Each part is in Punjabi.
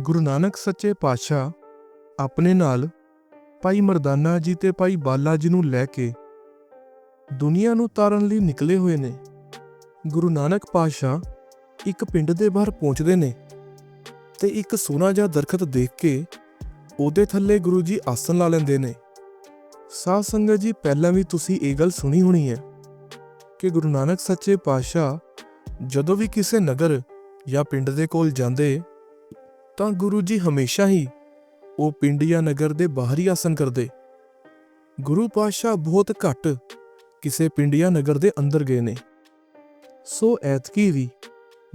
ਗੁਰੂ ਨਾਨਕ ਸੱਚੇ ਪਾਤਸ਼ਾਹ ਆਪਣੇ ਨਾਲ ਭਾਈ ਮਰਦਾਨਾ ਜੀ ਤੇ ਭਾਈ ਬਾਲਾ ਜੀ ਨੂੰ ਲੈ ਕੇ ਦੁਨੀਆ ਨੂੰ ਤਾਰਨ ਲਈ ਨਿਕਲੇ ਹੋਏ ਨੇ। ਗੁਰੂ ਨਾਨਕ ਪਾਤਸ਼ਾਹ ਇੱਕ ਪਿੰਡ ਦੇ ਬਾਹਰ ਪਹੁੰਚਦੇ ਨੇ ਤੇ ਇੱਕ ਸੋਨਾ ਜਿਹਾ ਦਰਖਤ ਦੇਖ ਕੇ ਉਹਦੇ ਥੱਲੇ ਗੁਰੂ ਜੀ ਆਸਣ ਲਾ ਲੈਂਦੇ ਨੇ। ਸਾਧ ਸੰਗਤ ਜੀ, ਪਹਿਲਾਂ ਵੀ ਤੁਸੀਂ ਇਹ ਗੱਲ ਸੁਣੀ ਹੋਣੀ ਹੈ ਕਿ ਗੁਰੂ ਨਾਨਕ ਸੱਚੇ ਪਾਤਸ਼ਾਹ ਜਦੋਂ ਵੀ ਕਿਸੇ ਨਗਰ ਜਾਂ ਪਿੰਡ ਦੇ ਕੋਲ ਜਾਂਦੇ ਤਾਂ ਗੁਰੂ ਜੀ ਹਮੇਸ਼ਾ ਹੀ ਉਹ ਪਿੰਡ ਜਾਂ ਨਗਰ ਦੇ ਬਾਹਰੀ ਆਸਨ ਕਰਦੇ। ਗੁਰੂ ਪਾਤਸ਼ਾਹ ਬਹੁਤ ਘੱਟ ਕਿਸੇ ਪਿੰਡ ਜਾਂ ਨਗਰ ਦੇ ਅੰਦਰ ਗਏ ਨੇ। ਸੋ ਐਤਕੀ ਵੀ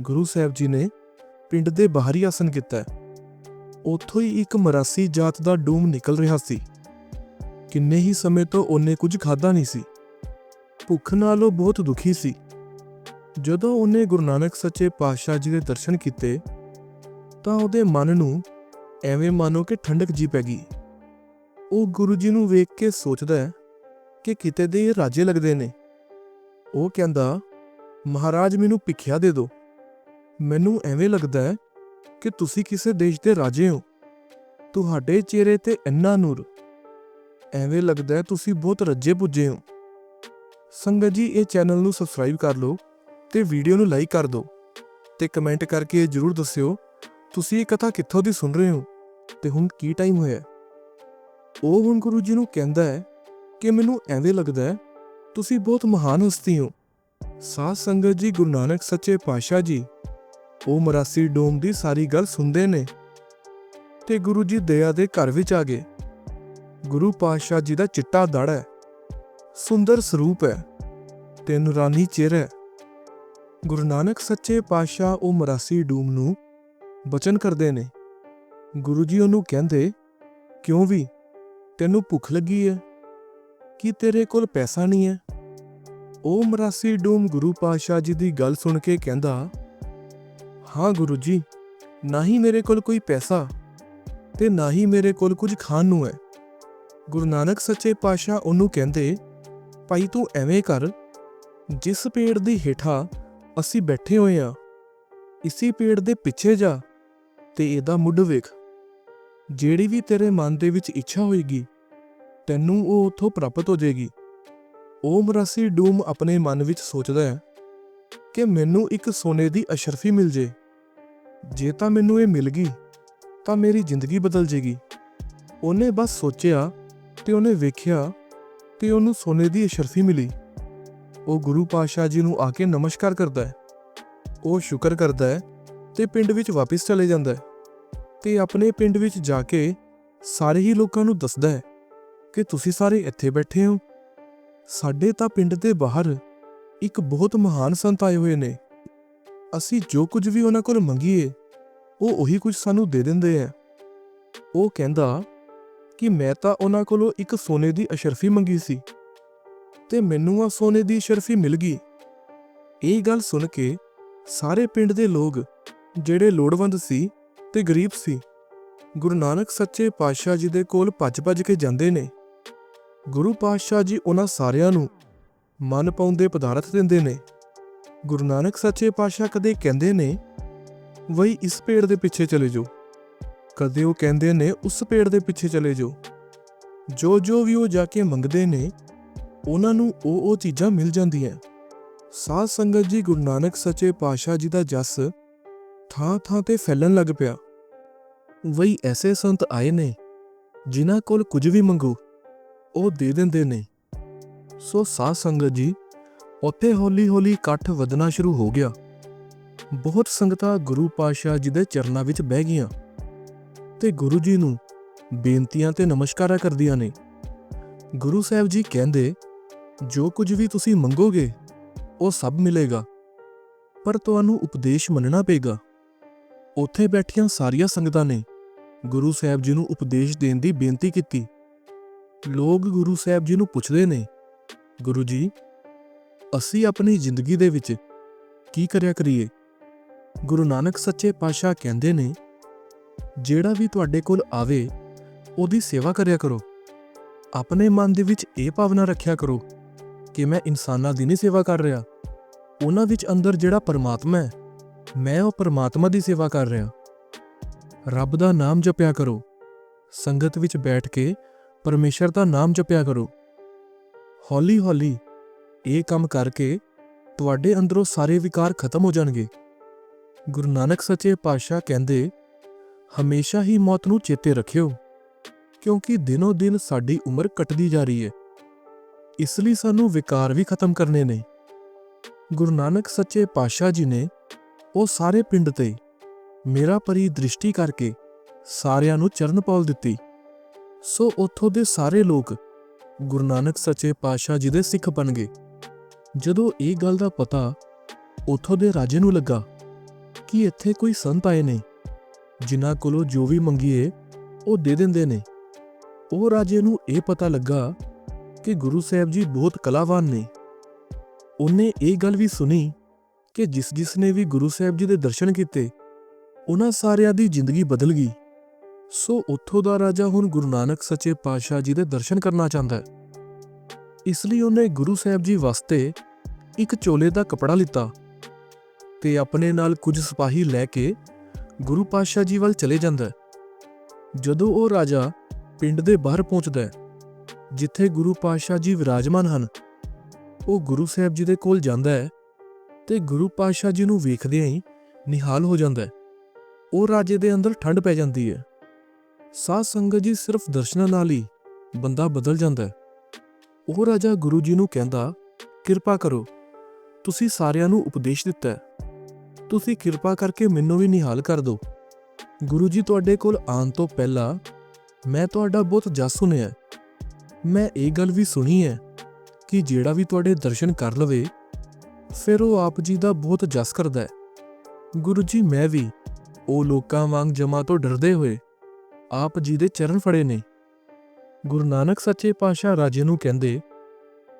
ਗੁਰੂ ਸਾਹਿਬ ਜੀ ਨੇ ਪਿੰਡ ਦੇ ਬਾਹਰੀ ਆਸਨ ਕੀਤਾ। ਉੱਥੋਂ ਹੀ ਇੱਕ ਮਰਾਸੀ ਜਾਤ ਦਾ ਡੂਮ ਨਿਕਲ ਰਿਹਾ ਸੀ। ਕਿੰਨੇ ਹੀ ਸਮੇਂ ਤੋਂ ਉਹਨੇ ਕੁਝ ਖਾਦਾ ਨਹੀਂ ਸੀ। ਭੁੱਖ ਨਾਲ ਉਹ ਬਹੁਤ ਦੁਖੀ ਸੀ। ਜਦੋਂ ਉਹਨੇ ਗੁਰੂ ਨਾਨਕ ਸੱਚੇ ਪਾਤਸ਼ਾਹ ਜੀ ਦੇ ਦਰਸ਼ਨ ਕੀਤੇ ਤਾਂ ਉਹਦੇ ਮਨ ਨੂੰ ਐਵੇਂ ਮਾਨੋ ਕਿ ਠੰਡਕ ਜੀ ਪੈ ਗਈ। ਉਹ ਗੁਰੂ ਜੀ ਨੂੰ ਵੇਖ ਕੇ ਸੋਚਦਾ ਹੈ ਕਿ ਕਿਤੇ ਦੇ ਇਹ ਰਾਜੇ ਲੱਗਦੇ ਨੇ। ਉਹ ਕਹਿੰਦਾ, ਮਹਾਰਾਜ, ਮੈਨੂੰ ਭਿੱਖਿਆ ਦੇ ਦਿਓ। ਮੈਨੂੰ ਐਵੇਂ ਲੱਗਦਾ ਹੈ ਕਿ ਤੁਸੀਂ ਕਿਸੇ ਦੇਸ਼ ਦੇ ਰਾਜੇ ਹੋ। ਤੁਹਾਡੇ ਚਿਹਰੇ ਤੇ ਇੰਨਾ ਨੂਰ। ਐਵੇਂ ਲੱਗਦਾ ਹੈ ਤੁਸੀਂ ਬਹੁਤ ਰੱਜੇ ਪੁੱਜੇ ਹੋ। ਸੰਗਤ ਜੀ, ਇਹ ਚੈਨਲ ਨੂੰ ਸਬਸਕ੍ਰਾਈਬ ਕਰ ਲਓ ਤੇ ਵੀਡੀਓ ਨੂੰ ਲਾਈਕ ਕਰ ਦਿਓ ਤੇ ਕਮੈਂਟ ਕਰਕੇ ਜਰੂਰ ਦੱਸਿਓ ਤੁਸੀਂ ਇਹ ਕਥਾ ਕਿੱਥੋਂ ਦੀ ਸੁਣ ਰਹੇ ਹੋ? ਤੇ ਹੁਣ ਕੀ ਟਾਈਮ ਹੋਇਆ? ਉਹ ਹੁਣ ਗੁਰੂ ਜੀ ਨੂੰ ਕਹਿੰਦਾ ਹੈ ਕਿ ਮੈਨੂੰ ਐਵੇਂ ਲੱਗਦਾ ਹੈ, ਤੁਸੀਂ ਬਹੁਤ ਮਹਾਨ ਹਸਤੀ ਹੋ। ਸਾਧ ਸੰਗਤ ਜੀ, ਗੁਰੂ ਨਾਨਕ ਸੱਚੇ ਪਾਤਸ਼ਾਹ ਜੀ, ਉਹ ਮਰਾਸੀ ਡੋਮ ਦੀ ਸਾਰੀ ਗੱਲ ਸੁਣਦੇ ਨੇ ਤੇ ਗੁਰੂ ਜੀ ਦਇਆ ਦੇ ਘਰ ਵਿੱਚ ਆ ਗਏ। ਗੁਰੂ ਪਾਤਸ਼ਾਹ ਜੀ ਦਾ ਚਿੱਟਾ ਦੜ ਹੈ, ਸੁੰਦਰ ਸਰੂਪ ਹੈ ਤੇ ਨੂਰਾਨੀ ਚਿਹਰਾ ਹੈ। ਗੁਰੂ ਨਾਨਕ ਸੱਚੇ ਪਾਤਸ਼ਾਹ ਉਹ ਮਰਾਸੀ ਡੂਮ ਨੂੰ ਬਚਨ ਕਰਦੇ ਨੇ। ਗੁਰੂ ਜੀ ਉਹਨੂੰ ਕਹਿੰਦੇ, ਕਿਉਂ ਵੀ? ਤੈਨੂੰ ਭੁੱਖ ਲੱਗੀ ਹੈ ਕੀ ਤੇਰੇ ਕੋਲ ਪੈਸਾ ਨਹੀਂ ਹੈ ਉਹ ਮਰਾਸੀ ਡੂਮ ਗੁਰੂ ਪਾਤਸ਼ਾਹ ਜੀ ਦੀ ਗੱਲ ਸੁਣ ਕੇ ਕਹਿੰਦਾ, ਹਾਂ ਗੁਰੂ ਜੀ, ਨਾ ਹੀ ਮੇਰੇ ਕੋਲ ਕੋਈ ਪੈਸਾ ਤੇ ਨਾ ਹੀ ਮੇਰੇ ਕੋਲ ਕੁਝ ਖਾਣ ਨੂੰ ਹੈ ਗੁਰੂ ਨਾਨਕ ਸੱਚੇ ਪਾਤਸ਼ਾਹ ਉਹਨੂੰ ਕਹਿੰਦੇ, ਭਾਈ ਤੂੰ ਐਵੇਂ ਕਰ, ਜਿਸ ਪੇੜ ਦੀ ਹੇਠਾਂ ਅਸੀਂ ਬੈਠੇ ਹੋਏ ਆ, ਇਸੇ ਪੇੜ ਦੇ ਪਿੱਛੇ ਜਾ ਤੇ ਇਹਦਾ ਮੁੱਢ ਵੇਖ। ਜਿਹੜੀ ਵੀ ਤੇਰੇ ਮਨ ਦੇ ਵਿੱਚ ਇੱਛਾ ਹੋਏਗੀ, ਤੈਨੂੰ ਉਹ ਉਥੋਂ ਪ੍ਰਾਪਤ ਹੋ ਜਾਏਗੀ। ਓਮ ਰਸੀ ਡੂਮ ਆਪਣੇ ਮਨ ਵਿੱਚ ਸੋਚਦਾ ਹੈ ਕਿ ਮੈਨੂੰ ਇੱਕ ਸੋਨੇ ਦੀ ਅਸ਼ਰਫੀ ਮਿਲ ਜੇ। ਜੇ ਤਾਂ ਮੈਨੂੰ ਇਹ ਮਿਲ ਗਈ, ਤਾਂ ਮੇਰੀ ਜ਼ਿੰਦਗੀ ਬਦਲ ਜੇਗੀ। ਉਹਨੇ ਬਸ ਸੋਚਿਆ ਤੇ ਉਹਨੇ ਵੇਖਿਆ ਤੇ ਉਹਨੂੰ ਸੋਨੇ ਦੀ ਅਸ਼ਰਫੀ ਮਿਲੀ। ਉਹ ਗੁਰੂ ਪਾਤਸ਼ਾਹ ਜੀ ਨੂੰ ਆ ਕੇ ਨਮਸਕਾਰ ਕਰਦਾ ਹੈ। ਉਹ ਸ਼ੁਕਰ ਕਰਦਾ ਹੈ ਤੇ ਪਿੰਡ ਵਿੱਚ ਵਾਪਸ ਚਲੇ ਜਾਂਦਾ ਹੈ ਤੇ ਆਪਣੇ ਪਿੰਡ ਵਿੱਚ ਜਾ ਕੇ ਸਾਰੇ ਹੀ ਲੋਕਾਂ ਨੂੰ ਦੱਸਦਾ ਹੈ ਕਿ ਤੁਸੀਂ ਸਾਰੇ ਇੱਥੇ ਬੈਠੇ ਹੋ। ਸਾਡੇ ਤਾਂ ਪਿੰਡ ਦੇ ਬਾਹਰ ਇੱਕ ਬਹੁਤ ਮਹਾਨ ਸੰਤ ਆਏ ਹੋਏ ਨੇ। ਅਸੀਂ ਜੋ ਕੁਝ ਵੀ ਉਹਨਾਂ ਕੋਲ ਮੰਗੀਏ, ਉਹ ਉਹੀ ਕੁਝ ਸਾਨੂੰ ਦੇ ਦਿੰਦੇ ਆ ਉਹ ਕਹਿੰਦਾ ਕਿ ਮੈਂ ਤਾਂ ਉਹਨਾਂ ਕੋਲੋਂ ਇੱਕ ਸੋਨੇ ਦੀ ਅਸ਼ਰਫੀ ਮੰਗੀ ਸੀ ਤੇ ਮੈਨੂੰ ਆ ਸੋਨੇ ਦੀ ਅਸ਼ਰਫੀ ਮਿਲ ਗਈ। ਇਹ ਗੱਲ ਸੁਣ ਕੇ ਸਾਰੇ ਪਿੰਡ ਦੇ ਲੋਕ ਜਿਹੜੇ ਲੋੜਵੰਦ ਸੀ ਤੇ ਗਰੀਬ ਸੀ। ਗੁਰੂ ਨਾਨਕ ਸੱਚੇ ਪਾਤਸ਼ਾਹ ਜੀ ਦੇ ਕੋਲ ਭੱਜ-ਭੱਜ ਕੇ ਜਾਂਦੇ ਨੇ। ਗੁਰੂ ਪਾਤਸ਼ਾਹ ਜੀ ਉਹਨਾਂ ਸਾਰਿਆਂ ਨੂੰ ਮਨ ਪਾਉਂਦੇ ਪਦਾਰਥ ਦਿੰਦੇ ਨੇ। ਗੁਰੂ ਨਾਨਕ ਸੱਚੇ ਪਾਤਸ਼ਾਹ ਕਦੇ ਕਹਿੰਦੇ ਨੇ, ਵਈ ਇਸ ਪੇੜ ਦੇ ਪਿੱਛੇ ਚਲੇ ਜਾਓ। ਕਦੇ ਉਹ ਕਹਿੰਦੇ ਨੇ, ਉਸ ਪੇੜ ਦੇ ਪਿੱਛੇ ਚਲੇ ਜਾਓ। ਜੋ ਜੋ ਵੀ ਉਹ ਜਾ ਕੇ ਮੰਗਦੇ ਨੇ, ਉਹਨਾਂ ਨੂੰ ਉਹ ਉਹ ਚੀਜ਼ਾਂ ਮਿਲ ਜਾਂਦੀਆਂ। ਸਾਧ ਸੰਗਤ ਜੀ ਗੁਰੂ ਨਾਨਕ ਸੱਚੇ ਪਾਤਸ਼ਾਹ ਜੀ ਦਾ ਜਸ ਥਾਂ ਥਾਂ ਤੇ ਫੈਲਣ ਲੱਗ ਪਿਆ। ਵਈ ਐਸੇ ਸੰਤ ਆਏ ਨੇ, ਜਿਨ੍ਹਾਂ ਕੋਲ ਕੁਝ ਵੀ ਮੰਗੋ, ਉਹ ਦੇ ਦਿੰਦੇ ਨੇ। ਸੋ ਸਾਧ ਸੰਗਤ ਜੀ, ਉੱਥੇ ਹੌਲੀ-ਹੌਲੀ ਇਕੱਠ ਵਧਣਾ ਸ਼ੁਰੂ ਹੋ ਗਿਆ। ਬਹੁਤ ਸੰਗਤਾਂ ਗੁਰੂ ਪਾਤਸ਼ਾਹ ਜੀ ਦੇ ਚਰਨਾਂ ਵਿੱਚ ਬਹਿ ਗਈਆਂ। ਤੇ ਗੁਰੂ ਜੀ ਨੂੰ ਬੇਨਤੀਆਂ ਤੇ ਨਮਸਕਾਰਾਂ ਕਰਦੀਆਂ ਨੇ। ਗੁਰੂ ਸਾਹਿਬ ਜੀ ਕਹਿੰਦੇ, ਜੋ ਕੁਝ ਵੀ ਤੁਸੀਂ ਮੰਗੋਗੇ, ਉਹ ਸਭ ਮਿਲੇਗਾ। ਪਰ ਤੁਹਾਨੂੰ ਉਪਦੇਸ਼ ਮੰਨਣਾ ਪਏਗਾ। ਉੱਥੇ ਬੈਠੀਆਂ ਸਾਰੀਆਂ ਸੰਗਤਾਂ ਨੇ ਗੁਰੂ ਸਾਹਿਬ ਜੀ ਨੂੰ ਉਪਦੇਸ਼ ਦੇਣ ਦੀ ਬੇਨਤੀ ਕੀਤੀ। ਲੋਕ ਗੁਰੂ ਸਾਹਿਬ ਜੀ ਨੂੰ ਪੁੱਛਦੇ ਨੇ, ਗੁਰੂ ਜੀ, ਅਸੀਂ ਆਪਣੀ ਜ਼ਿੰਦਗੀ ਦੇ ਵਿੱਚ ਕੀ ਕਰਿਆ ਕਰੀਏ? ਗੁਰੂ ਨਾਨਕ ਸੱਚੇ ਪਾਤਸ਼ਾਹ ਕਹਿੰਦੇ ਨੇ, ਜਿਹੜਾ ਵੀ ਤੁਹਾਡੇ ਕੋਲ ਆਵੇ, ਉਹਦੀ ਸੇਵਾ ਕਰਿਆ ਕਰੋ। ਆਪਣੇ ਮਨ ਦੇ ਵਿੱਚ ਇਹ ਭਾਵਨਾ ਰੱਖਿਆ ਕਰੋ ਕਿ ਮੈਂ ਇਨਸਾਨਾਂ ਦੀ ਨਹੀਂ ਸੇਵਾ ਕਰ ਰਿਹਾ। ਉਹਨਾਂ ਵਿੱਚ ਅੰਦਰ ਜਿਹੜਾ ਪਰਮਾਤਮਾ ਹੈ ਮੈਂ ਉਹ ਪਰਮਾਤਮਾ ਦੀ ਸੇਵਾ ਕਰ ਰਿਹਾ। ਰੱਬ ਦਾ ਨਾਮ ਜਪਿਆ ਕਰੋ। ਸੰਗਤ ਵਿੱਚ ਬੈਠ ਕੇ ਪਰਮੇਸ਼ਰ ਦਾ ਨਾਮ ਜਪਿਆ ਕਰੋ। ਹੌਲੀ-ਹੌਲੀ ਇਹ ਕੰਮ ਕਰਕੇ ਤੁਹਾਡੇ ਅੰਦਰੋਂ ਸਾਰੇ ਵਿਕਾਰ ਖਤਮ ਹੋ ਜਾਣਗੇ। ਗੁਰੂ ਨਾਨਕ ਸੱਚੇ ਪਾਤਸ਼ਾਹ ਕਹਿੰਦੇ, ਹਮੇਸ਼ਾ ਹੀ ਮੌਤ ਨੂੰ ਚੇਤੇ ਰੱਖਿਓ, ਕਿਉਂਕਿ ਦਿਨੋ ਦਿਨ ਸਾਡੀ ਉਮਰ ਘਟਦੀ ਜਾ ਰਹੀ ਹੈ। ਇਸ ਲਈ ਸਾਨੂੰ ਵਿਕਾਰ ਵੀ ਖਤਮ ਕਰਨੇ ਨੇ। ਗੁਰੂ ਨਾਨਕ ਸੱਚੇ ਪਾਤਸ਼ਾਹ ਜੀ ਨੇ ਉਹ ਸਾਰੇ ਪਿੰਡ ਤੇ ਮੇਰਾ ਪਰੀ ਦ੍ਰਿਸ਼ਟੀ ਕਰਕੇ ਸਾਰਿਆਂ ਨੂੰ ਚਰਨ ਪੌਲ ਦਿੱਤੀ। ਸੋ ਉੱਥੋਂ ਦੇ ਸਾਰੇ ਲੋਕ ਗੁਰੂ ਨਾਨਕ ਸੱਚੇ ਪਾਤਸ਼ਾਹ ਜੀ ਦੇ ਸਿੱਖ ਬਣ ਗਏ। ਜਦੋਂ ਇਹ ਗੱਲ ਦਾ ਪਤਾ ਉੱਥੋਂ ਦੇ ਰਾਜੇ ਨੂੰ ਲੱਗਾ ਕਿ ਇੱਥੇ ਕੋਈ ਸੰਤ ਆਏ ਨੇ, ਜਿਨ੍ਹਾਂ ਕੋਲੋਂ ਜੋ ਵੀ ਮੰਗੀਏ ਉਹ ਦੇ ਦਿੰਦੇ ਨੇ, ਉਹ ਰਾਜੇ ਨੂੰ ਇਹ ਪਤਾ ਲੱਗਾ ਕਿ ਗੁਰੂ ਸਾਹਿਬ ਜੀ ਬਹੁਤ ਕਲਾਵਾਨ ਨੇ। ਉਹਨੇ ਇਹ ਗੱਲ ਵੀ ਸੁਣੀ ਕਿ ਜਿਸ ਜਿਸ ਨੇ ਵੀ ਗੁਰੂ ਸਾਹਿਬ ਜੀ ਦੇ ਦਰਸ਼ਨ ਕੀਤੇ, ਉਹਨਾਂ ਸਾਰਿਆਂ ਦੀ ਜ਼ਿੰਦਗੀ ਬਦਲ ਗਈ। ਸੋ ਉੱਥੋਂ ਦਾ ਰਾਜਾ ਹੁਣ ਗੁਰੂ ਨਾਨਕ ਸੱਚੇ ਪਾਤਸ਼ਾਹ ਜੀ ਦੇ ਦਰਸ਼ਨ ਕਰਨਾ ਚਾਹੁੰਦਾ ਹੈ। ਇਸ ਲਈ ਉਹਨੇ ਗੁਰੂ ਸਾਹਿਬ ਜੀ ਵਾਸਤੇ ਇੱਕ ਚੋਲੇ ਦਾ ਕਪੜਾ ਲਿੱਤਾ ਤੇ ਆਪਣੇ ਨਾਲ ਕੁਝ ਸਿਪਾਹੀ ਲੈ ਕੇ ਗੁਰੂ ਪਾਤਸ਼ਾਹ ਜੀ ਵੱਲ ਚਲੇ ਜਾਂਦਾ ਹੈ। ਜਦੋਂ ਉਹ ਰਾਜਾ ਪਿੰਡ ਦੇ ਬਾਹਰ ਪਹੁੰਚਦਾ ਹੈ, ਜਿੱਥੇ ਗੁਰੂ ਪਾਤਸ਼ਾਹ ਜੀ ਵਿਰਾਜਮਾਨ ਹਨ, ਉਹ ਗੁਰੂ ਸਾਹਿਬ ਜੀ ਦੇ ਕੋਲ ਜਾਂਦਾ ਹੈ ਤੇ ਗੁਰੂ ਪਾਤਸ਼ਾਹ ਜੀ ਨੂੰ ਵੇਖਦਿਆਂ ਹੀ ਨਿਹਾਲ ਹੋ ਜਾਂਦਾ ਹੈ। ਉਹ ਰਾਜੇ ਦੇ ਅੰਦਰ ਠੰਡ ਪੈ ਜਾਂਦੀ ਹੈ। ਸਾਧ ਸੰਗਤ ਜੀ ਸਿਰਫ ਦਰਸ਼ਨਾਂ ਨਾਲ ਹੀ ਬੰਦਾ ਬਦਲ ਜਾਂਦਾ ਹੈ। ਉਹ ਰਾਜਾ ਗੁਰੂ ਜੀ ਨੂੰ ਕਹਿੰਦਾ, ਕਿਰਪਾ ਕਰੋ, ਤੁਸੀਂ ਸਾਰਿਆਂ ਨੂੰ ਉਪਦੇਸ਼ ਦਿੱਤਾ ਤੁਸੀਂ ਕਿਰਪਾ ਕਰਕੇ ਮੈਨੂੰ ਵੀ ਨਿਹਾਲ ਕਰ ਦਿਓ। ਗੁਰੂ ਜੀ ਤੁਹਾਡੇ ਕੋਲ ਆਉਣ ਤੋਂ ਪਹਿਲਾਂ ਮੈਂ ਤੁਹਾਡਾ ਬਹੁਤ ਜਸ ਸੁਣਿਆ ਮੈਂ ਇਹ ਗੱਲ ਵੀ ਸੁਣੀ ਹੈ ਕਿ ਜਿਹੜਾ ਵੀ ਤੁਹਾਡੇ ਦਰਸ਼ਨ ਕਰ ਲਵੇ ਫਿਰ ਉਹ ਆਪ ਜੀ ਦਾ ਬਹੁਤ ਜਸ ਕਰਦਾ ਹੈ। ਗੁਰੂ ਜੀ, ਮੈਂ ਵੀ, ਉਹ ਲੋਕਾਂ ਵਾਂਗ ਜਮਾ ਤੋਂ ਡਰਦੇ ਹੋਏ ਆਪ ਜੀ ਦੇ ਚਰਨ ਫੜੇ ਨੇ। ਗੁਰੂ ਨਾਨਕ ਸੱਚੇ ਪਾਤਸ਼ਾਹ ਰਾਜੇ ਨੂੰ ਕਹਿੰਦੇ,